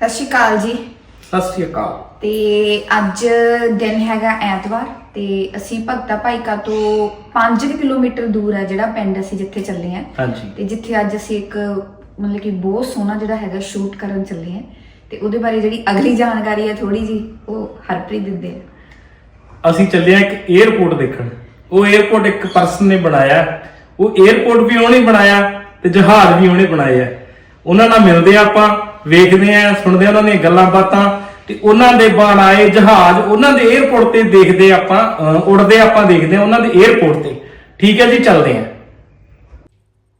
ਸਤਿ ਸ਼੍ਰੀ ਅਕਾਲ ਜੀ। ਸਤਿ ਸ੍ਰੀ ਅਕਾਲ। ਤੇ ਅੱਜ ਦਿਨ ਹੈਗਾ ਐਤਵਾਰ ਤੇ ਅਸੀਂ ਭਗਤਾ ਭਾਈਕਾ ਤੋਂ 5 ਕਿਲੋਮੀਟਰ ਦੂਰ ਹੈ ਜਿਹੜਾ ਪਿੰਡ ਅਸੀਂ ਜਿੱਥੇ ਚੱਲੇ ਆ ਤੇ ਜਿੱਥੇ ਅੱਜ ਅਸੀਂ ਇੱਕ ਮਤਲਬ ਕਿ ਬਹੁਤ ਸੋਹਣਾ ਜਿਹੜਾ ਹੈਗਾ ਸ਼ੂਟ ਕਰਨ ਚੱਲੇ ਆ ਤੇ ਉਹਦੇ ਬਾਰੇ ਜਿਹੜੀ ਅਗਲੀ ਜਾਣਕਾਰੀ ਹੈ ਥੋੜੀ ਜੀ ਉਹ ਹਰਪ੍ਰੀਤ ਦਿੰਦੇ ਆ। ਅਸੀਂ ਚੱਲੇ ਆ ਇੱਕ 에어ਪੋਰਟ ਦੇਖਣ। ਉਹ 에어ਪੋਰਟ ਇੱਕ ਪਰਸਨ ਨੇ ਬਣਾਇਆ। ਉਹ 에어ਪੋਰਟ ਵੀ ਉਹਨੇ ਬਣਾਇਆ ਤੇ ਜਹਾਜ਼ ਵੀ ਉਹਨੇ ਬਣਾਏ ਆ। ਉਹਨਾਂ ਨਾਲ ਮਿਲਦੇ ਆ ਆਪਾਂ। ਵੇਖਦੇ ਆ, ਸੁਣਦੇ ਆ ਉਹਨਾਂ ਦੀਆਂ ਗੱਲਾਂ ਬਾਤਾਂ ਤੇ ਉਹਨਾਂ ਦੇ ਬਾਣ ਆਏ ਜਹਾਜ਼, ਉਹਨਾਂ ਦੇ 에어ਪੋਰਟ ਤੇ ਦੇਖਦੇ ਆਪਾਂ ਉੜਦੇ ਆਪਾਂ ਦੇਖਦੇ ਆ ਉਹਨਾਂ ਦੇ 에어ਪੋਰਟ ਤੇ। ਠੀਕ ਹੈ ਜੀ, ਚੱਲਦੇ ਆ।